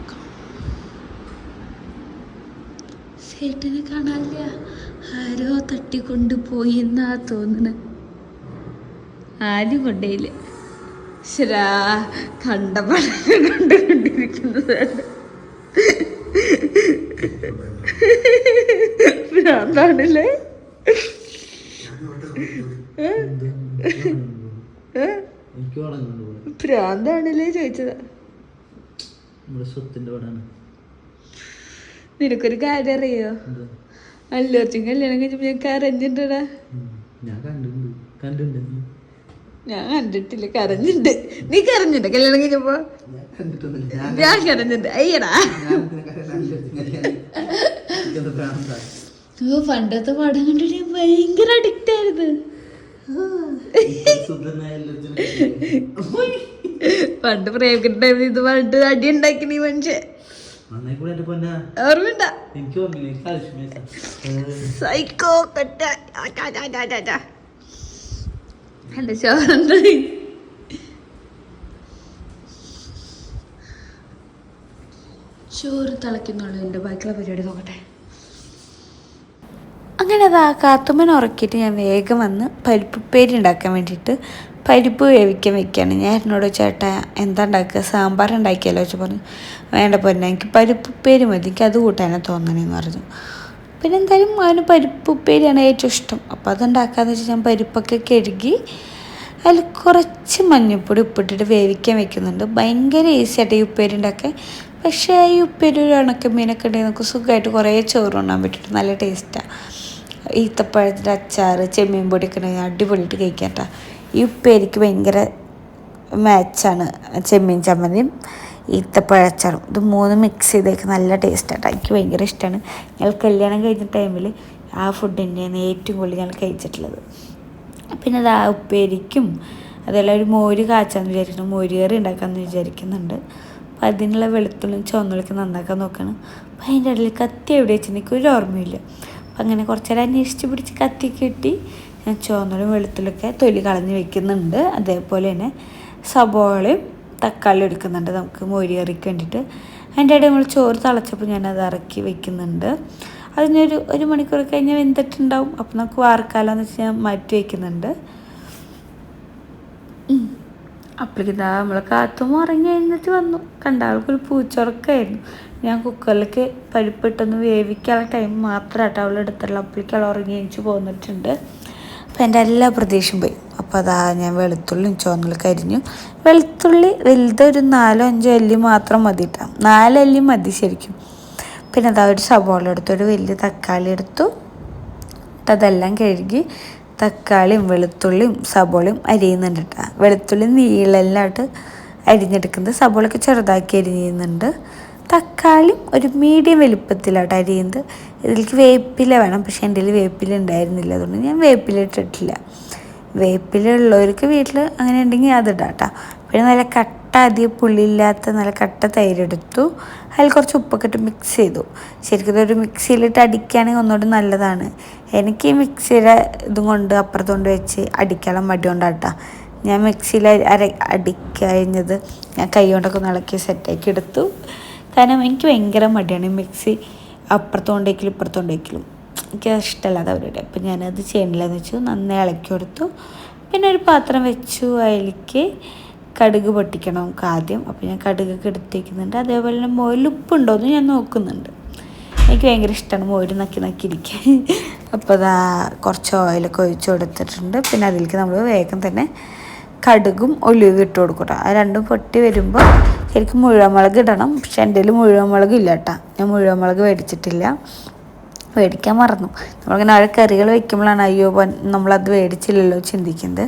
സേട്ടനെ കാണാനില്ല. ആരോ തട്ടിക്കൊണ്ട് പോയി എന്നാ തോന്നണ. ആരും കൊണ്ടേയില്ല ശരാ കണ്ട. പടം കണ്ടുകൊണ്ടിരിക്കുന്നതാണ് ഭ്രാന്താണല്ലേ ഭ്രാന്താണല്ലേ ചോദിച്ചതാ. നമ്മുടെ സ്വത്തിന്റെ പടാണ്. നിനക്കൊരു കാര്യം അറിയോ? അല്ലോർച്ചും കല്യാണം കഴിഞ്ഞപ്പോ ഞാൻ കരഞ്ഞിട്ടടാ ഞാൻ കണ്ടിട്ടില്ല. കരഞ്ഞിട്ട് നീ കരഞ്ഞിട്ട് കല്യാണം കഴിഞ്ഞപ്പോ? ഞാൻ കരഞ്ഞിട്ട് അയ്യടാ. ഓ പണ്ടത്തെ പടം കണ്ടിട്ട് ഞാൻ ഭയങ്കര അഡിക്റ്റ് ആയിരുന്നു. പണ്ട് പ്രേമിക്കുന്ന ഇത് പണ്ട് അടി ഉണ്ടാക്കി നീ മനുഷ്യൻ. സൈക്കോ കട്ട. എന്റെ ചോറുണ്ട്. ചോറ് തിളയ്ക്കുന്നുള്ളൂ എന്റെ ബാക്കിയുള്ള പരിപാടി നോക്കട്ടെ. അങ്ങനെ അതാ കാത്തുമ്മൻ ഉറക്കിയിട്ട് ഞാൻ വേഗം വന്ന് പരിപ്പുപ്പേരി ഉണ്ടാക്കാൻ വേണ്ടിയിട്ട് പരിപ്പ് വേവിക്കാൻ വെക്കുകയാണ് ഞാൻ എന്നോട് ചേട്ടാ എന്താ ഉണ്ടാക്കുക? സാമ്പാർ ഉണ്ടാക്കിയല്ലോ വെച്ച് പറഞ്ഞു. വേണ്ട പൊന്നെ എനിക്ക് പരിപ്പ് ഉപ്പേരി മതി. എനിക്ക് അത് കൂട്ടാനാണ് തോന്നണേന്ന് പറഞ്ഞു. പിന്നെ എന്തായാലും അവന് പരിപ്പ് ഉപ്പേരിയാണ് ഏറ്റവും ഇഷ്ടം. അപ്പോൾ അതുണ്ടാക്കാന്ന് വെച്ചാൽ ഞാൻ പരിപ്പൊക്കെ കഴുകി അതിൽ കുറച്ച് മഞ്ഞൾപ്പൊടി ഉപ്പിട്ടിട്ട് വേവിക്കാൻ വെക്കുന്നുണ്ട്. ഭയങ്കര ഈസി ആയിട്ട് ഈ ഉപ്പേരി ഉണ്ടാക്കാൻ. പക്ഷേ ഈ ഉപ്പേരി ഒരു ഉണക്കമീനൊക്കെ ഉണ്ടെങ്കിൽ നമുക്ക് സുഖമായിട്ട് കുറേ ചോറ് ഉണ്ണാൻ പറ്റിയിട്ട് നല്ല ടേസ്റ്റാണ് ഈത്തപ്പഴത്തിന്റെ അച്ചാർ ചെമ്മീൻ പൊടിയൊക്കെ ഉണ്ടെങ്കിൽ അടിപൊളിയിട്ട് കഴിക്കാം കേട്ടോ. ഈ ഉപ്പേരിക്ക് ഭയങ്കര മാച്ചാണ് ചെമ്മീൻ ചമ്മന്തിയും ഈത്തപ്പഴച്ചാറും. ഇത് മൂന്ന് മിക്സ് ചെയ്തേക്ക് നല്ല ടേസ്റ്റാണ് എനിക്ക് ഭയങ്കര ഇഷ്ടമാണ് ഞങ്ങൾ കല്യാണം കഴിഞ്ഞ ടൈമിൽ ആ ഫുഡ് തന്നെയാണ് ഏറ്റവും കൂടുതൽ ഞങ്ങൾ കഴിച്ചിട്ടുള്ളത്. പിന്നെ അത് ആ ഉപ്പേരിക്കും അതേപോലെ ഒരു മോര് കാച്ചാന്ന് വിചാരിക്കുന്നു. മോര് കറി ഉണ്ടാക്കാമെന്ന് വിചാരിക്കുന്നുണ്ട്. അപ്പം അതിനുള്ള വെളുത്തുള്ളിയും ചുവന്നുള്ളിക്ക് നന്നാക്കാൻ നോക്കണം. അപ്പം അതിന്റെ ഇടയിൽ കത്തി എവിടെ വെച്ചിട്ടുണ്ടെങ്കിൽ ഒരു ഓർമ്മയില്ല. അപ്പം അങ്ങനെ കുറച്ചേരം അന്വേഷിച്ച് പിടിച്ച് കത്തി കിട്ടി ഞാൻ ചുവന്നുള്ളിയും വെളുത്തുള്ളിയൊക്കെ തൊലി കളഞ്ഞ് വെക്കുന്നുണ്ട്. അതേപോലെ തന്നെ സബോളയും തക്കാളി എടുക്കുന്നുണ്ട്. നമുക്ക് മൊഴി ഇറക്കി വേണ്ടിയിട്ട്. അതിന്റെ ഇടയിൽ നമ്മൾ ചോറ് തിളച്ചപ്പോൾ ഞാനത് ഇറക്കി വെക്കുന്നുണ്ട്. അതിനൊരു ഒരു മണിക്കൂർ കഴിഞ്ഞ് വെന്തിട്ടുണ്ടാവും. അപ്പം നമുക്ക് വാർക്കാലെന്ന് വെച്ച് ഞാൻ മാറ്റി വയ്ക്കുന്നുണ്ട് അപ്പോഴേക്കിതാ നമ്മൾ കാത്തും ഉറങ്ങി കഴിഞ്ഞിട്ട് വന്നു. കണ്ട ആൾക്കൊരു പൂച്ചുറക്കായിരുന്നു. ഞാൻ കുക്കറിലേക്ക് പരിപ്പിട്ടൊന്ന് വേവിക്കാനുള്ള ടൈം മാത്രമായിട്ട് അവൾ അപ്പോഴേക്ക് അവൾ ഉറങ്ങി എണിച്ച് പോന്നിട്ടുണ്ട്. അപ്പം എന്റെ എല്ലാ പ്രതീക്ഷയും പോയി. അപ്പോൾ അതാ ഞാൻ വെളുത്തുള്ളിയും ചുവന്നുള്ളി കരിഞ്ഞു. വെളുത്തുള്ളി വലുതൊരു നാലോ അഞ്ചോ അല്ലി മാത്രം മതി കേട്ടോ നാലല്ലി മതി ശരിക്കും. പിന്നെ അതാ ഒരു സബോള എടുത്തു ഒരു വലിയ തക്കാളി എടുത്തു. അതെല്ലാം കഴുകി തക്കാളിയും വെളുത്തുള്ളിയും സബോളയും അരിയുന്നുണ്ട് കേട്ടോ വെളുത്തുള്ളി നീളെല്ലാം ആയിട്ട് അരിഞ്ഞെടുക്കുന്നത് സബോളൊക്കെ ചെറുതാക്കി അരിയുന്നുണ്ട് തക്കാളിയും ഒരു മീഡിയം വലുപ്പത്തിലായിട്ട് അരിയുന്നത്. ഇതിലേക്ക് വേപ്പില വേണം. പക്ഷേ എന്റെ കയ്യിൽ വേപ്പില ഉണ്ടായിരുന്നില്ല. അതുകൊണ്ട് ഞാൻ വേപ്പില ഇട്ടിട്ടില്ല. വേപ്പില ഉള്ളവർക്ക് വീട്ടിൽ അങ്ങനെ ഉണ്ടെങ്കിൽ അതിടാം കേട്ടോ പിന്നെ നല്ല കട്ട അധികം പുള്ളിയില്ലാത്ത നല്ല കട്ട തൈരെടുത്തു അതിൽ കുറച്ച് ഉപ്പൊക്കെ ഇട്ട് മിക്സ് ചെയ്തു. ശരിക്കും ഇതൊരു മിക്സിയിലിട്ട് അടിക്കുകയാണെങ്കിൽ ഒന്നുകൂടി നല്ലതാണ്. എനിക്ക് ഈ മിക്സിയുടെ ഇതും കൊണ്ട് അപ്പുറത്തുകൊണ്ട് വെച്ച് അടിക്കാനുള്ള മടി ഞാൻ മിക്സിയിൽ അര അടിക്കഴിഞ്ഞത് ഞാൻ കൈ കൊണ്ടൊക്കെ ഒന്ന് ഇളക്കി സെറ്റാക്കി എടുത്തു. കാരണം എനിക്ക് ഭയങ്കര മടിയാണ് മിക്സി അപ്പുറത്തോണ്ടേക്കിലും ഇപ്പുറത്തോണ്ടേക്കിലും എനിക്ക് ഇഷ്ടമല്ലാതെ അവരുടെ. അപ്പം ഞാനത് ചെയ്യണില്ലെന്ന് വെച്ചു. നന്നായി ഇളക്കി കൊടുത്തു. പിന്നെ ഒരു പാത്രം വെച്ചു. അതിലേക്ക് കടുക് പൊട്ടിക്കണം നമുക്ക് ആദ്യം. അപ്പോൾ ഞാൻ കടുകൊക്കെ എടുത്തേക്കുന്നുണ്ട്. അതേപോലെ തന്നെ മോരിൽ ഉപ്പുണ്ടോ എന്ന് ഞാൻ നോക്കുന്നുണ്ട്. എനിക്ക് ഭയങ്കര ഇഷ്ടമാണ് മോര് നക്കി നക്കി ഇരിക്കാൻ. അപ്പോൾ അതാ കുറച്ച് ഓയിലൊക്കെ ഒഴിച്ച് കൊടുത്തിട്ടുണ്ട്. പിന്നെ അതിലേക്ക് നമ്മൾ വേഗം തന്നെ കടുകും ഒലിവ് ഇട്ട് കൊടുക്കട്ടോ ആ രണ്ടും പൊട്ടി വരുമ്പോൾ ശരിക്കും മുഴുവൻ ഇടണം. പക്ഷെ എന്റെ കയ്യിൽ മുഴുവൻ മുളക് ഇല്ല കേട്ടോ. ഞാൻ മുഴുവൻ മുളക് മേടിച്ചിട്ടില്ല. മേടിക്കാൻ മറന്നു. നമ്മളിങ്ങനെ ആ കറികൾ വെക്കുമ്പോഴാണ് അയ്യോ നമ്മളത് മേടിച്ചില്ലല്ലോ ചിന്തിക്കുന്നത്.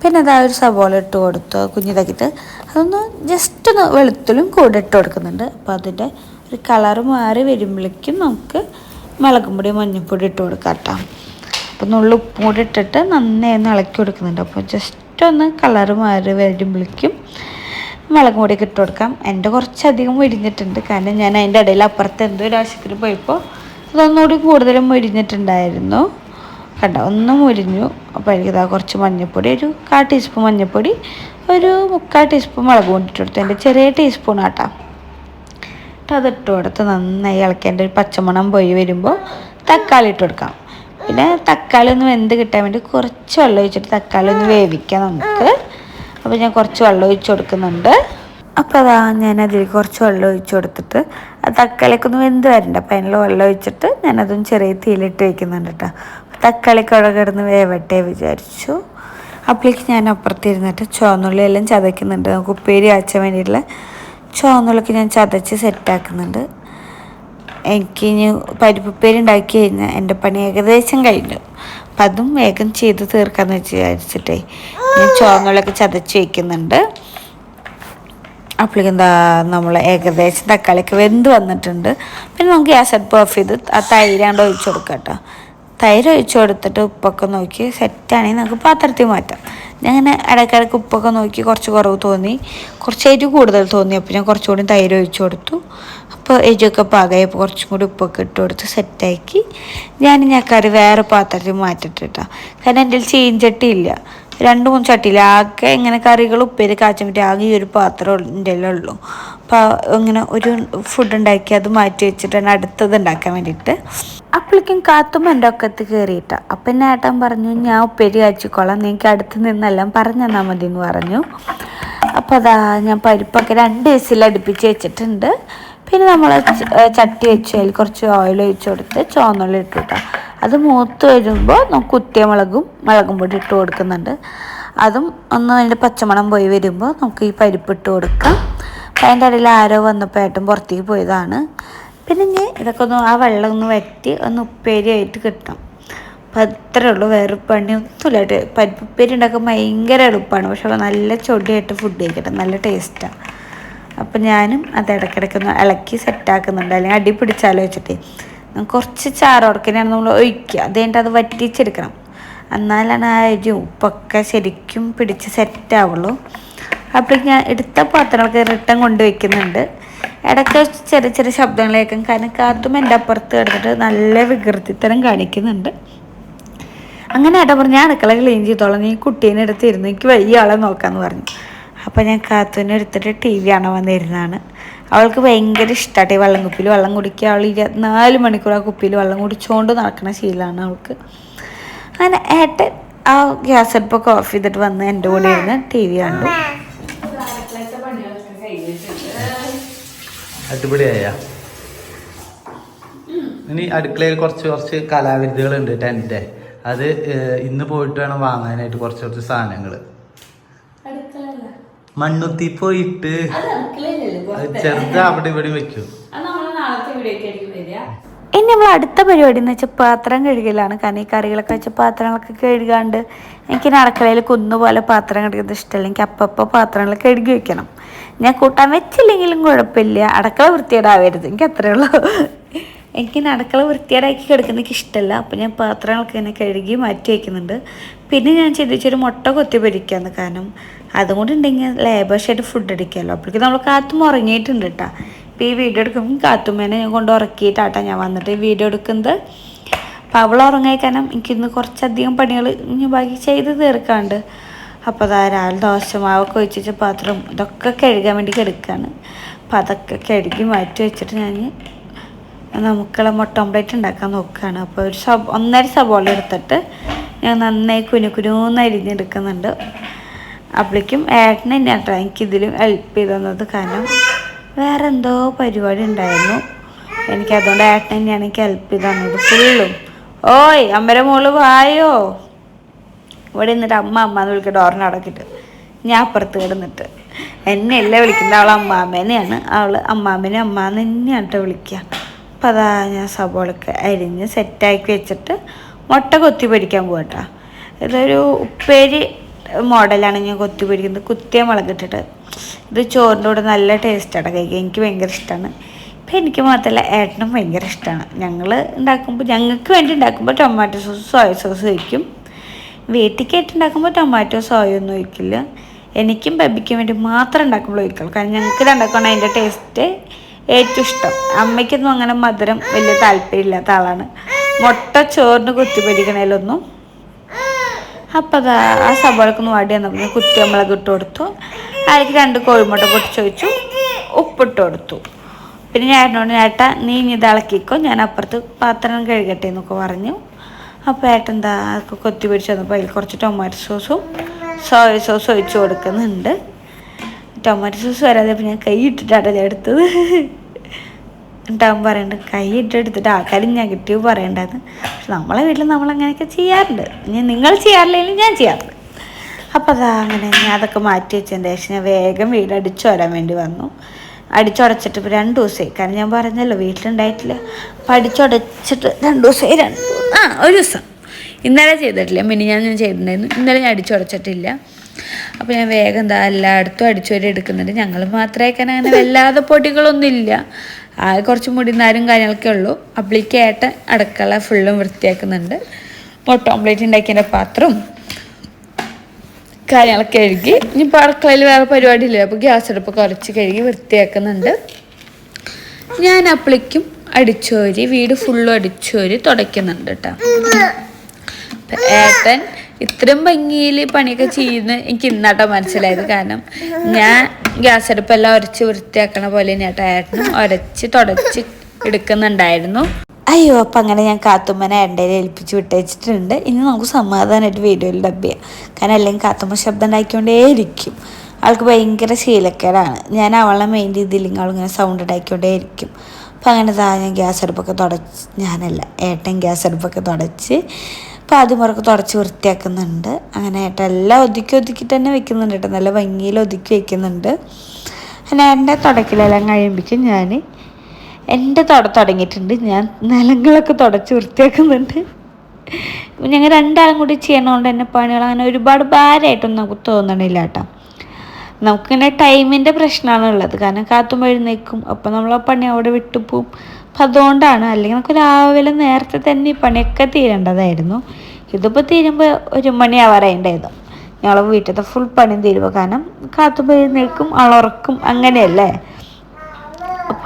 പിന്നെ അതാ ഒരു സവോള ഇട്ട് കൊടുത്തു. കുഞ്ഞിതാക്കിയിട്ട് അതൊന്ന് ജസ്റ്റ് ഒന്ന് വെളുത്തുള്ളും കൂടെ ഇട്ട് കൊടുക്കുന്നുണ്ട്. അപ്പോൾ അതിന്റെ ഒരു കളറ് മാറി വരുമ്പോഴേക്കും നമുക്ക് മുളകും പൊടി മഞ്ഞൾപ്പൊടി ഇട്ട് കൊടുക്കാം കേട്ടോ. അപ്പോൾ നുള്ളു ഉപ്പും കൂടി ഇട്ടിട്ട് നന്നായി ഒന്ന് ഇളക്കി കൊടുക്കുന്നുണ്ട്. അപ്പോൾ ജസ്റ്റ് ഒന്ന് കളറ് മാറി വരുമ്പോഴേക്കും മുളകും പൊടിയൊക്കെ ഇട്ട് കൊടുക്കാം. എന്റെ കുറച്ചധികം മുരിഞ്ഞിട്ടുണ്ട്. കാരണം ഞാൻ അതിന്റെ ഇടയിൽ അപ്പുറത്ത് എന്തോ ഒരു ആവശ്യത്തിന് പോയപ്പോൾ അതൊന്നുകൂടി കൂടുതലും മുരിഞ്ഞിട്ടുണ്ടായിരുന്നു. കണ്ട? ഒന്ന് മുരിഞ്ഞു. അപ്പോൾ എനിക്കിതാ കുറച്ച് മഞ്ഞൾപ്പൊടി ഒരു കാ ടീസ്പൂൺ മഞ്ഞൾപ്പൊടി ഒരു മുക്കാൽ ടീസ്പൂൺ മുളക് ഇട്ട് കൊടുത്തു. എന്റെ ചെറിയ ടീസ്പൂൺ ആട്ടാം. എന്നിട്ട് അതിട്ട് കൊടുത്ത് നന്നായി ഇളക്കേണ്ട ഒരു പച്ചമണം പോയി വരുമ്പോൾ തക്കാളി ഇട്ട് കൊടുക്കാം. പിന്നെ തക്കാളി ഒന്ന് വെന്ത് കിട്ടാൻ വേണ്ടി കുറച്ച് വെള്ളം ഒഴിച്ചിട്ട് തക്കാളി ഒന്ന് വേവിക്കാം നമുക്ക്. അപ്പോൾ ഞാൻ കുറച്ച് വെള്ളം ഒഴിച്ച് കൊടുക്കുന്നുണ്ട്. അപ്പോൾ അതാ ഞാനതിൽ കുറച്ച് വെള്ളം ഒഴിച്ച് കൊടുത്തിട്ട് ഒന്ന് വെന്ത് വരണ്ട. അപ്പോൾ അതിനുള്ള വെള്ളം ഒഴിച്ചിട്ട് ഞാനതും ചെറിയ തീയിലിട്ട് വയ്ക്കുന്നുണ്ട് കേട്ടോ തക്കാളിക്ക് അവിടെ കിടന്ന് വേവട്ടെ വിചാരിച്ചു. അപ്പോഴേക്ക് ഞാൻ അപ്പുറത്തിരുന്നിട്ട് ചുവന്നുള്ളി എല്ലാം ചതയ്ക്കുന്നുണ്ട്. നമുക്ക് ഉപ്പേരി കാച്ചാൻ വേണ്ടിയിട്ടുള്ള ചുവന്നുള്ളിക്ക് ഞാൻ ചതച്ച് സെറ്റാക്കുന്നുണ്ട് എനിക്ക് ഇനി പരിപ്പുപ്പേരി ഉണ്ടാക്കി കഴിഞ്ഞാൽ എന്റെ പണി ഏകദേശം കഴിഞ്ഞു. അപ്പം അതും വേഗം ചെയ്ത് തീർക്കാമെന്ന് വിചാരിച്ചിട്ടേ. ഞാൻ ചോങ്ങളൊക്കെ ചതച്ച് വയ്ക്കുന്നുണ്ട് അപ്പോഴേക്കും എന്താ നമ്മൾ ഏകദേശം തക്കാളിയൊക്കെ വെന്ത് വന്നിട്ടുണ്ട്. പിന്നെ നമുക്ക് ഗ്യാസ് അടുപ്പ് ഓഫ് ചെയ്ത് ആ തൈരാണ്ട് ഒഴിച്ചു കൊടുക്കാം കേട്ടോ തൈര് ഒഴിച്ചു കൊടുത്തിട്ട് ഉപ്പൊക്കെ നോക്കി സെറ്റാണെങ്കിൽ നമുക്ക് പാത്രത്തിൽ മാറ്റാം. ഞാൻ അങ്ങനെ ഇടയ്ക്കിടയ്ക്ക് ഉപ്പൊക്കെ നോക്കി കുറച്ച് കുറവ് തോന്നി. കുറച്ചായിട്ട് കൂടുതൽ തോന്നി. അപ്പോൾ ഞാൻ കുറച്ചുകൂടി തൈര് ഒഴിച്ചു കൊടുത്തു. അപ്പോൾ എരിവൊക്കെ പാകമായപ്പോൾ കുറച്ചും കൂടി ഉപ്പൊക്കെ ഇട്ട് കൊടുത്ത് സെറ്റാക്കി ഞാൻ ഞാൻ കറി വേറെ പാത്രത്തിൽ മാറ്റിട്ടിട്ടാ കാരണം എന്റെ ചീഞ്ചട്ടി ഇല്ല. രണ്ട് മൂന്ന് ചട്ടിയിൽ ആകെ ഇങ്ങനെ കറികൾ ഉപ്പേരി കാച്ചാൻ പറ്റി ആകെ ഈ ഒരു പാത്രം എന്റെ ഉള്ളൂ ഇങ്ങനെ ഒരു ഫുഡ് ഉണ്ടാക്കി അത് മാറ്റി വെച്ചിട്ടാണ് അടുത്തത് ഉണ്ടാക്കാൻ വേണ്ടിയിട്ട്. അപ്പോഴേക്കും കാത്തും എന്റെ ഒക്കത്ത് കയറിയിട്ട. അപ്പം എന്നെ ഏട്ടൻ പറഞ്ഞു ഞാൻ ഉപ്പേരി കാച്ചിക്കോളാം. നിങ്ങൾക്ക് അടുത്ത് നിന്നെല്ലാം പറഞ്ഞു തന്നാൽ മതി എന്ന് പറഞ്ഞു. അപ്പോൾ അതാ ഞാൻ പരിപ്പൊക്കെ രണ്ട് ദിവസത്തിൽ അടുപ്പിച്ച് വെച്ചിട്ടുണ്ട്. പിന്നെ നമ്മൾ ചട്ടി വെച്ച്. അതിൽ കുറച്ച് ഓയിൽ ഒഴിച്ച് കൊടുത്ത് ചുവന്നുള്ളി ഇട്ടു കേട്ടോ അത് മൂത്ത് വരുമ്പോൾ നമുക്ക് കുത്തിയ മുളകും മുളകും പൊടി ഇട്ട് കൊടുക്കുന്നുണ്ട്. അതും ഒന്ന് അതിന്റെ പച്ചമണം പോയി വരുമ്പോൾ നമുക്ക് ഈ പരിപ്പ് ഇട്ട് കൊടുക്കാം. അതിന്റെ ഇടയിൽ ആരോ വന്നപ്പോൾ ഏട്ടൻ പുറത്തേക്ക് പോയതാണ്. പിന്നെ ഞാൻ ഇതൊക്കെ ഒന്ന് ആ വെള്ളം ഒന്ന് വറ്റി ഒന്ന് ഉപ്പേരി ആയിട്ട് കിട്ടണം. അപ്പം അത്രേ ഉള്ളൂ. വേറെ പണിയൊന്നുമില്ല കേട്ടോ പരിപ്പ് ഉപ്പേരി ഉണ്ടാക്കാൻ ഭയങ്കര എളുപ്പമാണ്. പക്ഷെ നല്ല ചൊടിയായിട്ട് ഫുഡ് കഴിക്കട്ടെ. നല്ല ടേസ്റ്റാണ് അപ്പം ഞാനും അത് ഇടയ്ക്കിടയ്ക്ക് ഒന്ന് ഇളക്കി സെറ്റാക്കുന്നുണ്ട് അല്ലെങ്കിൽ അടി പിടിച്ചാലോ വെച്ചിട്ട്. കുറച്ച് ചാറോടക്കിനാണ് നമ്മൾ ഒഴിക്കുക. അത് കഴിഞ്ഞിട്ട് അത് വറ്റിച്ചെടുക്കണം. എന്നാലാണ് ആ അരി ഉപ്പൊക്കെ ശരിക്കും പിടിച്ച് സെറ്റാവുള്ളൂ അപ്പോൾ ഞാൻ എടുത്ത പാത്രങ്ങളൊക്കെ റിട്ടേൺ കൊണ്ടുവയ്ക്കുന്നുണ്ട്. ഇടയ്ക്ക് ചെറിയ ചെറിയ ശബ്ദങ്ങൾ കേൾക്കും കാരണം കാത്തും എന്റെ അപ്പുറത്ത് കിടന്നിട്ട് നല്ല വികൃതിത്തരം കാണിക്കുന്നുണ്ട്. അങ്ങനെ ഏട്ടാ പറഞ്ഞു ഞാൻ അടുക്കള ക്ലീൻ ചെയ്തോളാം. നീ കുട്ടീനെ എടുത്തിരുന്നു എനിക്ക് വലിയ ആളെ നോക്കാമെന്ന് പറഞ്ഞു. അപ്പോൾ ഞാൻ കാത്തുവിനെ എടുത്തിട്ട് ടി വി കാണാൻ വന്നിരുന്നതാണ്. അവൾക്ക് ഭയങ്കര ഇഷ്ടമാട്ടെ ഈ വെള്ളം കുപ്പിയിൽ വെള്ളം കുടിക്കുക അവൾ ഇരുപത്തിനാല് മണിക്കൂർ ആ കുപ്പിയിൽ വെള്ളം കുടിച്ചുകൊണ്ട് നടക്കുന്ന ശീലമാണ് അവൾക്ക്. അങ്ങനെ ഏട്ടൻ ആ ഗ്യാസ് അടുപ്പൊക്കെ ഓഫ് ചെയ്തിട്ട് വന്ന് എന്റെ കൂടെ ഇരുന്ന് ടി വി കണ്ടു. അടിപൊളിയായ. ഇനി അടുക്കളയിൽ കുറച്ച് കുറച്ച് കലാവിരുദ്ധകളുണ്ട് ടെന്റെ അത് ഇന്ന് പോയിട്ട് വേണം വാങ്ങാനായിട്ട് കുറച്ച് കുറച്ച് സാധനങ്ങൾ മണ്ണുത്തി പോയിട്ട് അത് ചെറുത് അവിടെ ഇവിടെ വെക്കും. ഇനി നമ്മൾ അടുത്ത പരിപാടി എന്ന് വെച്ചാൽ പാത്രം കഴുകലാണ്. കാരണം ഈ കറികളൊക്കെ വെച്ച് പാത്രങ്ങളൊക്കെ കഴുകാണ്ട് എനിക്ക് ഇനി അടുക്കളയിൽ കുന്നുപോലെ പാത്രം കഴുകുന്നത് ഇഷ്ടമല്ല. എനിക്ക് അപ്പപ്പോൾ പാത്രങ്ങൾ കഴുകി വെക്കണം. ഞാൻ കൂട്ടാൻ വെച്ചില്ലെങ്കിലും കുഴപ്പമില്ല. അടുക്കള വൃത്തിയേടാവരുത് എനിക്ക് അത്രേ ഉള്ളൂ. എനിക്ക് അടുക്കള വൃത്തിയേടാക്കി കിടക്കുന്ന എനിക്ക് ഇഷ്ടമല്ല. അപ്പോൾ ഞാൻ പാത്രങ്ങളൊക്കെ ഇങ്ങനെ കഴുകി മാറ്റി വയ്ക്കുന്നുണ്ട് പിന്നെ ഞാൻ ചിന്തിച്ചൊരു മുട്ട കൊത്തി പൊരിക്കാന്ന് കാരണം അതും ഉണ്ടെങ്കിൽ ലേബേഴ്സായിട്ട് ഫുഡ് അടിക്കാമല്ലോ അപ്പോഴേക്കും നമ്മൾ കാത്തും ഉറങ്ങിയിട്ടുണ്ട് കേട്ടോ ഇപ്പോൾ ഈ വീഡിയോ എടുക്കുമ്പോൾ കാത്തുമ്മേനെ ഞാൻ കൊണ്ട് ഉറക്കിയിട്ടാട്ടാ ഞാൻ വന്നിട്ട് ഈ വീഡിയോ എടുക്കുന്നത്. അപ്പോൾ അവൾ ഉറങ്ങായി കാരണം എനിക്കിന്ന് കുറച്ചധികം പണികൾ ഇനി ബാക്കി ചെയ്ത് തീർക്കാണ്ട്. അപ്പോൾ ധാരാളം ദോശമാവൊക്കെ ഒഴിച്ചിട്ട് പാത്രം ഇതൊക്കെ കഴുകാൻ വേണ്ടി കിടക്കുകയാണ് അപ്പോൾ അതൊക്കെ കഴുകി മാറ്റി വെച്ചിട്ട് ഞാൻ നമുക്കുള്ള മുട്ട ഓംപ്ലേറ്റ് ഉണ്ടാക്കാൻ നോക്കുകയാണ് അപ്പോൾ ഒരു സബ ഒന്നര സബോള എടുത്തിട്ട് ഞാൻ നന്നായി കുനു കുനൂന്ന് അരിഞ്ഞെടുക്കുന്നുണ്ട്. അപ്പോഴേക്കും ഏട്ടനെ തന്നെയാട്ടോ എനിക്കിതിലും ഹെൽപ്പ് ചെയ്ത് തന്നത്. കാരണം വേറെ എന്തോ പരിപാടി ഉണ്ടായിരുന്നു. എനിക്കതുകൊണ്ട് ഏട്ടൻ തന്നെയാണ് എനിക്ക് ഹെൽപ്പ് ചെയ്ത് തന്നത്. ഫുള്ളും ഓയ് അമ്മരെ മോൾ വായോ? ഇവിടെ നിന്നിട്ട് അമ്മ അമ്മ എന്ന് വിളിക്കുക ഡോറിന് അടക്കിട്ട് ഞാൻ അപ്പുറത്ത് കിടന്നിട്ട്. എന്നെ അല്ല വിളിക്കുന്നത് അവൾ അമ്മാമ്മേനെയാണ് അവൾ അമ്മാമ്മേനെ അമ്മ എന്ന് തന്നെയാണ് കേട്ടോ വിളിക്കുക അപ്പം അതാ ഞാൻ സബോളൊക്കെ അരിഞ്ഞ് സെറ്റാക്കി വെച്ചിട്ട് മുട്ട കൊത്തി പൊരിക്കാൻ പോകട്ടോ ഇതൊരു ഉപ്പേരി മോഡലാണ് ഞാൻ കൊത്തി പൊരിക്കുന്നത്. കുത്തിയ മുളകിട്ടിട്ട് ഇത് ചോറിന്റെ കൂടെ നല്ല ടേസ്റ്റാണ് കഴിക്കുക എനിക്ക് ഭയങ്കര ഇഷ്ടമാണ് ഇപ്പം എനിക്ക് മാത്രമല്ല ഏട്ടനും ഭയങ്കര ഇഷ്ടമാണ് ഞങ്ങൾ ഉണ്ടാക്കുമ്പോൾ ഞങ്ങൾക്ക് വേണ്ടി ഉണ്ടാക്കുമ്പോൾ ടൊമാറ്റോ സോസ് സോയ സോസ് വയ്ക്കും വീട്ടിലേക്കായിട്ട് ഉണ്ടാക്കുമ്പോൾ ടൊമാറ്റോ സോയ ഒന്നും ഒഴിക്കില്ല. എനിക്കും ബബിക്കും വേണ്ടി മാത്രം ഉണ്ടാക്കുമ്പോൾ ഒഴിക്കുള്ളൂ കാരണം ഞങ്ങൾക്ക് ഉണ്ടാക്കണം അതിന്റെ ടേസ്റ്റ് ഏറ്റവും ഇഷ്ടം. അമ്മയ്ക്കൊന്നും അങ്ങനെ മധുരം വലിയ താല്പര്യമില്ലാത്ത ആളാണ്. മുട്ട ചോറിന് കുത്തി പിടിക്കണേലൊന്നും അപ്പം അത് ആ സവാളക്കൊന്ന് വാടി വന്നപ്പോൾ കുത്തി നമ്മളത് ഇട്ട് കൊടുത്തു. അതിലേക്ക് രണ്ട് കോഴിമുട്ട പൊട്ടിച്ച് വെച്ചു ഉപ്പിട്ട് കൊടുത്തു. പിന്നെ ഞാൻ ഏട്ടാ നീ ഇനി ഇളക്കിക്കോ. ഞാൻ അപ്പുറത്ത് പാത്രം കഴുകട്ടെ എന്നൊക്കെ പറഞ്ഞു. അപ്പോൾ ഏട്ടൻ എന്താ കൊത്തി പിടിച്ച് വന്നപ്പോൾ അതിൽ കുറച്ച് ടൊമാറ്റോ സോസും സോയ സോസും ഒഴിച്ച് കൊടുക്കുന്നുണ്ട്. ടൊമാറ്റോ സോസ് വരാതെ അപ്പോൾ ഞാൻ കൈ ഇട്ടിട്ടാണ് ഞാൻ എടുത്തത്. ഉണ്ടാവും പറയണ്ട കൈ ഇട്ടെടുത്തിട്ട് ആൾക്കാരും നെഗറ്റീവ് പറയണ്ടായിരുന്നു പക്ഷെ നമ്മളെ വീട്ടിൽ നമ്മൾ അങ്ങനെയൊക്കെ ചെയ്യാറുണ്ട്. ഇനി നിങ്ങൾ ചെയ്യാറില്ലെങ്കിൽ ഞാൻ ചെയ്യാറുണ്ട്. അപ്പോൾ അതാ അങ്ങനെ ഞാൻ അതൊക്കെ മാറ്റി വെച്ചതിന്റെ ശേഷം ഞാൻ വേഗം വീട് അടിച്ചു വരാൻ വേണ്ടി വന്നു. അടിച്ചുടച്ചിട്ട് ഇപ്പോൾ രണ്ട് ദിവസമായി കാരണം ഞാൻ പറഞ്ഞല്ലോ വീട്ടിലുണ്ടായിട്ടില്ല. അപ്പം അടിച്ചുടച്ചിട്ട് രണ്ട് ദിവസമായി രണ്ട് ആ ഒരു ദിവസം. ഇന്നലെ ചെയ്തിട്ടില്ല. മിനി ഞാൻ ഞാൻ ചെയ്തിട്ടുണ്ടായിരുന്നു. ഇന്നലെ ഞാൻ അടിച്ചുടച്ചിട്ടില്ല. അപ്പോൾ ഞാൻ വേഗം എന്താ എല്ലായിടത്തും അടിച്ചു വരെ എടുക്കുന്നുണ്ട്. ഞങ്ങൾ മാത്രമേ അങ്ങനെ വല്ലാതെ പൊടികളൊന്നും ഇല്ല. ആ കുറച്ച് മുടിനാരും കാര്യങ്ങളൊക്കെ ഉള്ളൂ. അപ്പളേക്ക് ഏട്ടൻ അടുക്കള ഫുള്ളും വൃത്തിയാക്കുന്നുണ്ട്. മുട്ട ഓംലേറ്റ് ഉണ്ടാക്കിയതിന്റെ പാത്രം. കാര്യങ്ങളൊക്കെ കഴുകി. ഇനിയിപ്പോൾ അടുക്കളയിൽ വേറെ പരിപാടിയില്ല? അപ്പോൾ ഗ്യാസ് അടുപ്പ് കുറച്ച് കഴുകി വൃത്തിയാക്കുന്നുണ്ട്. ഞാൻ അപ്പളിക്കും അടിച്ചോരി വീട് ഫുള്ളും അടിച്ചോരി തുടയ്ക്കുന്നുണ്ട് കേട്ടോ ഏട്ടൻ ഇത്രയും ഭംഗിയിൽ പണിയൊക്കെ ചെയ്യുന്ന എനിക്ക് ഇന്നാട്ടോ മനസ്സിലായത് കാരണം ഞാൻ ഗ്യാസ് അടുപ്പെല്ലാം ഉരച്ച് വൃത്തിയാക്കണ പോലെ തന്നെയാട്ടോ ഏട്ടനും ഉരച്ച് തുടച്ച് എടുക്കുന്നുണ്ടായിരുന്നു. അയ്യോ അപ്പം അങ്ങനെ ഞാൻ കാത്തുമ്മനെ എന്റെ ഏൽപ്പിച്ച് വിട്ടേച്ചിട്ടുണ്ട്. ഇനി നമുക്ക് സമാധാനമായിട്ട് വീഡിയോയിൽ ഡബ് ചെയ്യാം. കാരണം അല്ലെങ്കിൽ കാത്തുമ്മ ശബ്ദം ഉണ്ടാക്കിക്കൊണ്ടേ ഇരിക്കും ആൾക്ക് ഭയങ്കര ശീലക്കേടാണ്. ഞാൻ അവളെ മെയിൻ രീതിയിൽ അവളിങ്ങനെ സൗണ്ട് ഉണ്ടാക്കിക്കൊണ്ടേ ഇരിക്കും അപ്പം അങ്ങനെ താ ഞാൻ ഗ്യാസ് അടുപ്പൊക്കെ തുടച്ച് ഞാനല്ല ഏട്ടൻ ഗ്യാസ് അടുപ്പൊക്കെ തുടച്ച് അപ്പോൾ ആദ്യം മുറക്ക് തുടച്ച് വൃത്തിയാക്കുന്നുണ്ട്. അങ്ങനെ ഏട്ടൻ എല്ലാം ഒതുക്കി ഒതുക്കിയിട്ട് തന്നെ വെക്കുന്നുണ്ട് കേട്ടോ. നല്ല ഭംഗിയിൽ ഒതുക്കി വെക്കുന്നുണ്ട്. അങ്ങനെ എന്റെ തുടക്കിലെല്ലാം കഴിയുമ്പോഴേക്കും ഞാൻ എന്റെ തുട തുടങ്ങിയിട്ടുണ്ട്. ഞാൻ നിലങ്ങളൊക്കെ തുടച്ച് വൃത്തിയാക്കുന്നുണ്ട്. ഞങ്ങൾ രണ്ടാളും കൂടി ചെയ്യണതുകൊണ്ട് തന്നെ പണികൾ അങ്ങനെ ഒരുപാട് ഭാരമായിട്ടൊന്നും നമുക്ക് തോന്നണില്ല കേട്ടോ. നമുക്കിങ്ങനെ ടൈമിന്റെ പ്രശ്നമാണ് ഉള്ളത്. കാരണം കാത്തും എഴുന്നേക്കും അപ്പം നമ്മൾ ആ പണി അവിടെ വിട്ടുപോകും അപ്പം അതുകൊണ്ടാണ്. അല്ലെങ്കിൽ നമുക്ക് രാവിലെ നേരത്തെ തന്നെ ഈ പണിയൊക്കെ തീരേണ്ടതായിരുന്നു. ഇതിപ്പോൾ തീരുമ്പോൾ ഒരു മണി ആവാറായിണ്ടായിരുന്നു ഞങ്ങൾ വീട്ടിലത്തെ ഫുൾ പണി തീരുമ്പോൾ. കാരണം കാത്തുമ്പോൾ എഴുന്നേൽക്കും അളറക്കും അങ്ങനെയല്ലേ?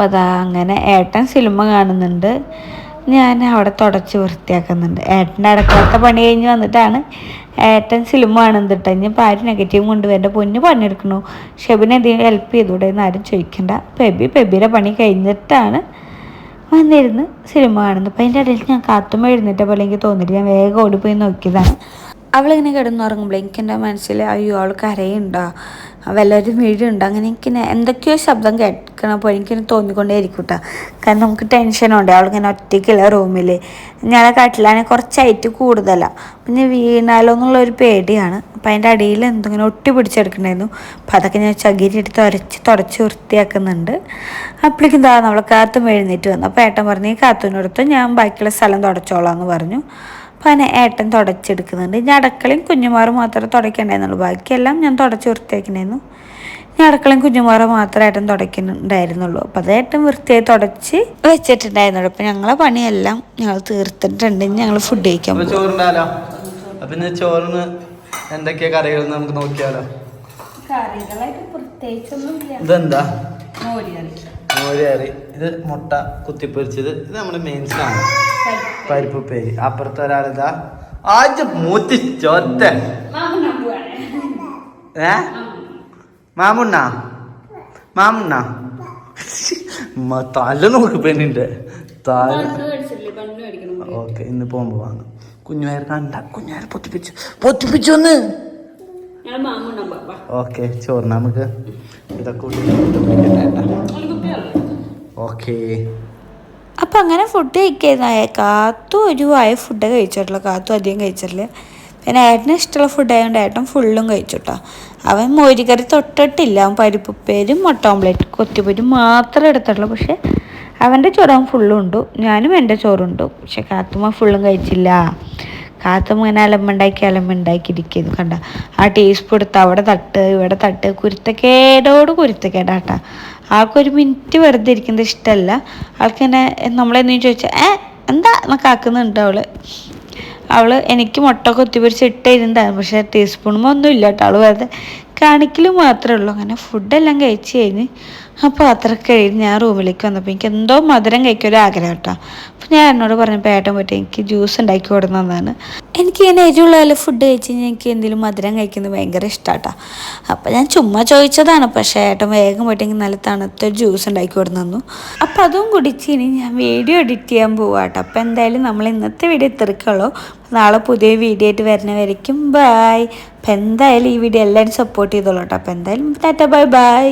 അപ്പോൾ അതാ അങ്ങനെ ഏട്ടൻ സിനിമ കാണുന്നുണ്ട്. ഞാൻ അവിടെ തുടച്ച് വൃത്തിയാക്കുന്നുണ്ട്. ഏട്ടന്റെ അടക്കളത്തെ പണി കഴിഞ്ഞ് വന്നിട്ടാണ് ഏട്ടൻ സിനിമ കാണുന്നത് കേട്ടോ ഇനിയിപ്പോൾ ആരും നെഗറ്റീവ് കൊണ്ടുവരേണ്ട പൊന്ന് പണിയെടുക്കണു. ഷെബിനെ എന്തെങ്കിലും ഹെൽപ്പ് ചെയ്തൂടെ എന്ന് ആരും ചോദിക്കണ്ട. പെബി പെബിയുടെ പണി കഴിഞ്ഞിട്ടാണ് വന്നിരുന്ന് സിനിമ കാണുന്നത്. അപ്പം അതിന്റെ ഇടയിൽ ഞാൻ കാത്തുമ്പോൾ എഴുന്നേറ്റ പോലെ എനിക്ക് തോന്നിയിട്ട് ഞാൻ വേഗം ഓടിപ്പോയി നോക്കിയതാണ്. അവളിങ്ങനെ കിടന്നുറങ്ങുമ്പോൾ എനിക്ക് എന്റെ മനസ്സിൽ അയ്യോ അവൾ കരയുണ്ടോ വല്ലൊരു വീഴുണ്ടോ അങ്ങനെ എനിക്ക് എന്തൊക്കെയോ ശബ്ദം കേൾക്കണ പോലെ എനിക്കിങ്ങനെ തോന്നിക്കൊണ്ടേ ഇരിക്കും കേട്ടോ കാരണം നമുക്ക് ടെൻഷനുണ്ട് അവളിങ്ങനെ ഒറ്റയ്ക്കുള്ള റൂമിൽ ഞങ്ങളെ കാട്ടിലാണെങ്കിൽ കുറച്ച് ഹൈറ്റ് കൂടുതലാണ് പിന്നെ വീണാലോ എന്നുള്ള ഒരു പേടിയാണ്. അപ്പം അതിന്റെ അടിയിൽ എന്തെങ്കിലും ഒട്ടി പിടിച്ചെടുക്കണമായിരുന്നു അപ്പം അതൊക്കെ ഞാൻ ചകിരി എടുത്ത് ഉരച്ച് തുടച്ച് വൃത്തിയാക്കുന്നുണ്ട്. അപ്പോഴേക്കും എന്താ നമ്മളെ കാത്തും എഴുന്നേറ്റ് വന്നു. അപ്പോൾ ഏട്ടൻ പറഞ്ഞു ഈ കാത്തുവിനടുത്ത് ഞാൻ ബാക്കിയുള്ള സ്ഥലം തുടച്ചോളാം എന്ന് പറഞ്ഞു. അപ്പം ഏട്ടൻ തുടച്ചെടുക്കുന്നുണ്ട്. ഞാൻ അടക്കളയും കുഞ്ഞുമാറും മാത്രമേ തുടയ്ക്കണ്ടായിരുന്നുള്ളൂ. ബാക്കിയെല്ലാം ഞാൻ തുടച്ച് വൃത്തിയാക്കിണ്ടായിരുന്നു. ഞാൻ അടക്കളയും കുഞ്ഞുമാറും മാത്രമേ ഏട്ടൻ തുടയ്ക്കുന്നുണ്ടായിരുന്നുള്ളൂ അപ്പം അത് ഏട്ടൻ വൃത്തിയായി തുടച്ച് വെച്ചിട്ടുണ്ടായിരുന്നുള്ളൂ. അപ്പം ഞങ്ങളെ പണിയെല്ലാം ഞങ്ങൾ തീർത്തിട്ടുണ്ട്. ഇനി ഞങ്ങൾ ഫുഡ് കഴിക്കാൻ പോകും ചോറുണ്ടാലോ? അപ്പൊ ചോറിന് എന്തൊക്കെയാ കറികൾ നമുക്ക് നോക്കിയാലോ? കറികളായിട്ട് പ്രത്യേകിച്ചൊന്നും ഇതെന്താ? മോര് കറി. മോര് ഇത് മുട്ട കുത്തിപ്പൊരിച്ചത്. ഇത് നമ്മുടെ മെയിൻസാണ് പരിപ്പ് പേര് അപ്പുറത്തെ ഒരാളിതാ ആദ്യം മൂത്തി ചോത്ത ഏ? മാമുണ്ണ? മാമുണ്ണ? തല നോക്ക് പെണ്ണിന്റെ. തല. ഓക്കെ ഇന്ന് പോകുമ്പോ വാങ്ങും. കുഞ്ഞുവയർ കണ്ട. കുഞ്ഞുവയർ പൊത്തിപ്പിച്ചു പൊത്തിപ്പിച്ചു ഒന്ന്. ഓക്കെ ചോറ് നമുക്ക് ഇതൊക്കെ ഓക്കേ. അപ്പം അങ്ങനെ ഫുഡ് കഴിക്കുന്നതായ കാത്തു ഒരു ആയ ഫുഡ് കഴിച്ചിട്ടുള്ളൂ കാത്തു അധികം കഴിച്ചിട്ടില്ല. പിന്നെ ഏട്ടന് ഇഷ്ടമുള്ള ഫുഡ് ആയതുകൊണ്ട് ഏട്ടൻ ഫുള്ളും കഴിച്ചു കേട്ടോ അവൻ മോരിക്കറി തൊട്ടിട്ടില്ല. അവൻ പരിപ്പുപ്പേരും മുട്ട ഓംലേറ്റ് കൊത്തിപ്പേരും മാത്രമേ എടുത്തുള്ളൂ പക്ഷെ അവന്റെ ചോറ് അവൻ ഫുള്ളും ഉണ്ടു. ഞാനും എന്റെ ചോറുണ്ടു പക്ഷെ കാത്തുമ്മ ഫുള്ളും കഴിച്ചില്ല. കാത്തുമ്മ ഇങ്ങനെ അലമ്പുണ്ടാക്കി അലമ്പുണ്ടാക്കിയിരിക്കുന്നു. കണ്ട? ആ ടേസ്റ്റ് എടുത്ത് അവിടെ തട്ട് ഇവിടെ തട്ട് കുരുത്തക്കേടോട് കുരുത്തക്കേടാട്ടാ. ആൾക്കൊരു മിനിറ്റ് വെറുതെ ഇരിക്കുന്നത് ഇഷ്ടമല്ല ആൾക്കിങ്ങനെ നമ്മളെന്തെങ്കിലും ചോദിച്ചാൽ ഏ എന്താ? എന്നൊക്കെ ആക്കുന്നുണ്ട് അവൾ. അവൾ എനിക്ക് മുട്ട കൊത്തിപ്പിടിച്ച് ഇട്ടിരുന്നതാണ് പക്ഷെ ടീസ്പൂണും ഒന്നും ഇല്ല കേട്ടോ അവൾ വെറുതെ കാണിക്കൽ മാത്രമേ ഉള്ളൂ. അങ്ങനെ ഫുഡെല്ലാം കഴിച്ച് കഴിഞ്ഞ് ആ അത്ര കഴിഞ്ഞ് ഞാൻ റൂമിലേക്ക് വന്നപ്പോൾ എനിക്ക് എന്തോ മധുരം കഴിക്കാൻ ഒരു ആഗ്രഹം കേട്ടോ. അപ്പോൾ ഞാൻ എന്നോട് പറഞ്ഞപ്പോൾ ഏട്ടൻ പറ്റി എനിക്ക് ജ്യൂസ് ഉണ്ടാക്കി കൊടുക്കുന്നതാണ് എനിക്ക് ഇങ്ങനെ എരിവുള്ള ഫുഡ് കഴിച്ച് കഴിഞ്ഞാൽ എനിക്ക് എന്തെങ്കിലും മധുരം കഴിക്കുന്നത് ഭയങ്കര ഇഷ്ടമാട്ടോ അപ്പോൾ ഞാൻ ചുമ്മാ ചോദിച്ചതാണ് പക്ഷേ ഏട്ടൻ വേഗം പോയിട്ട് എനിക്ക് നല്ല തണുത്ത ജ്യൂസ് ഉണ്ടാക്കി കൊടുത്തു തന്നു അപ്പോൾ അതും കുടിച്ച് ഇനി ഞാൻ വീഡിയോ എഡിറ്റ് ചെയ്യാൻ പോവാട്ടോ. അപ്പോൾ എന്തായാലും നമ്മൾ ഇന്നത്തെ വീഡിയോ ഇത്രക്കുള്ളൂ. നാളെ പുതിയ വീഡിയോ ആയിട്ട് വരുന്നവരേക്കും ബായ് അപ്പം എന്തായാലും ഈ വീഡിയോ എല്ലാവരും സപ്പോർട്ട് ചെയ്തോളൂ കേട്ടോ. അപ്പോൾ എന്തായാലും ടാറ്റ ബൈ ബൈ.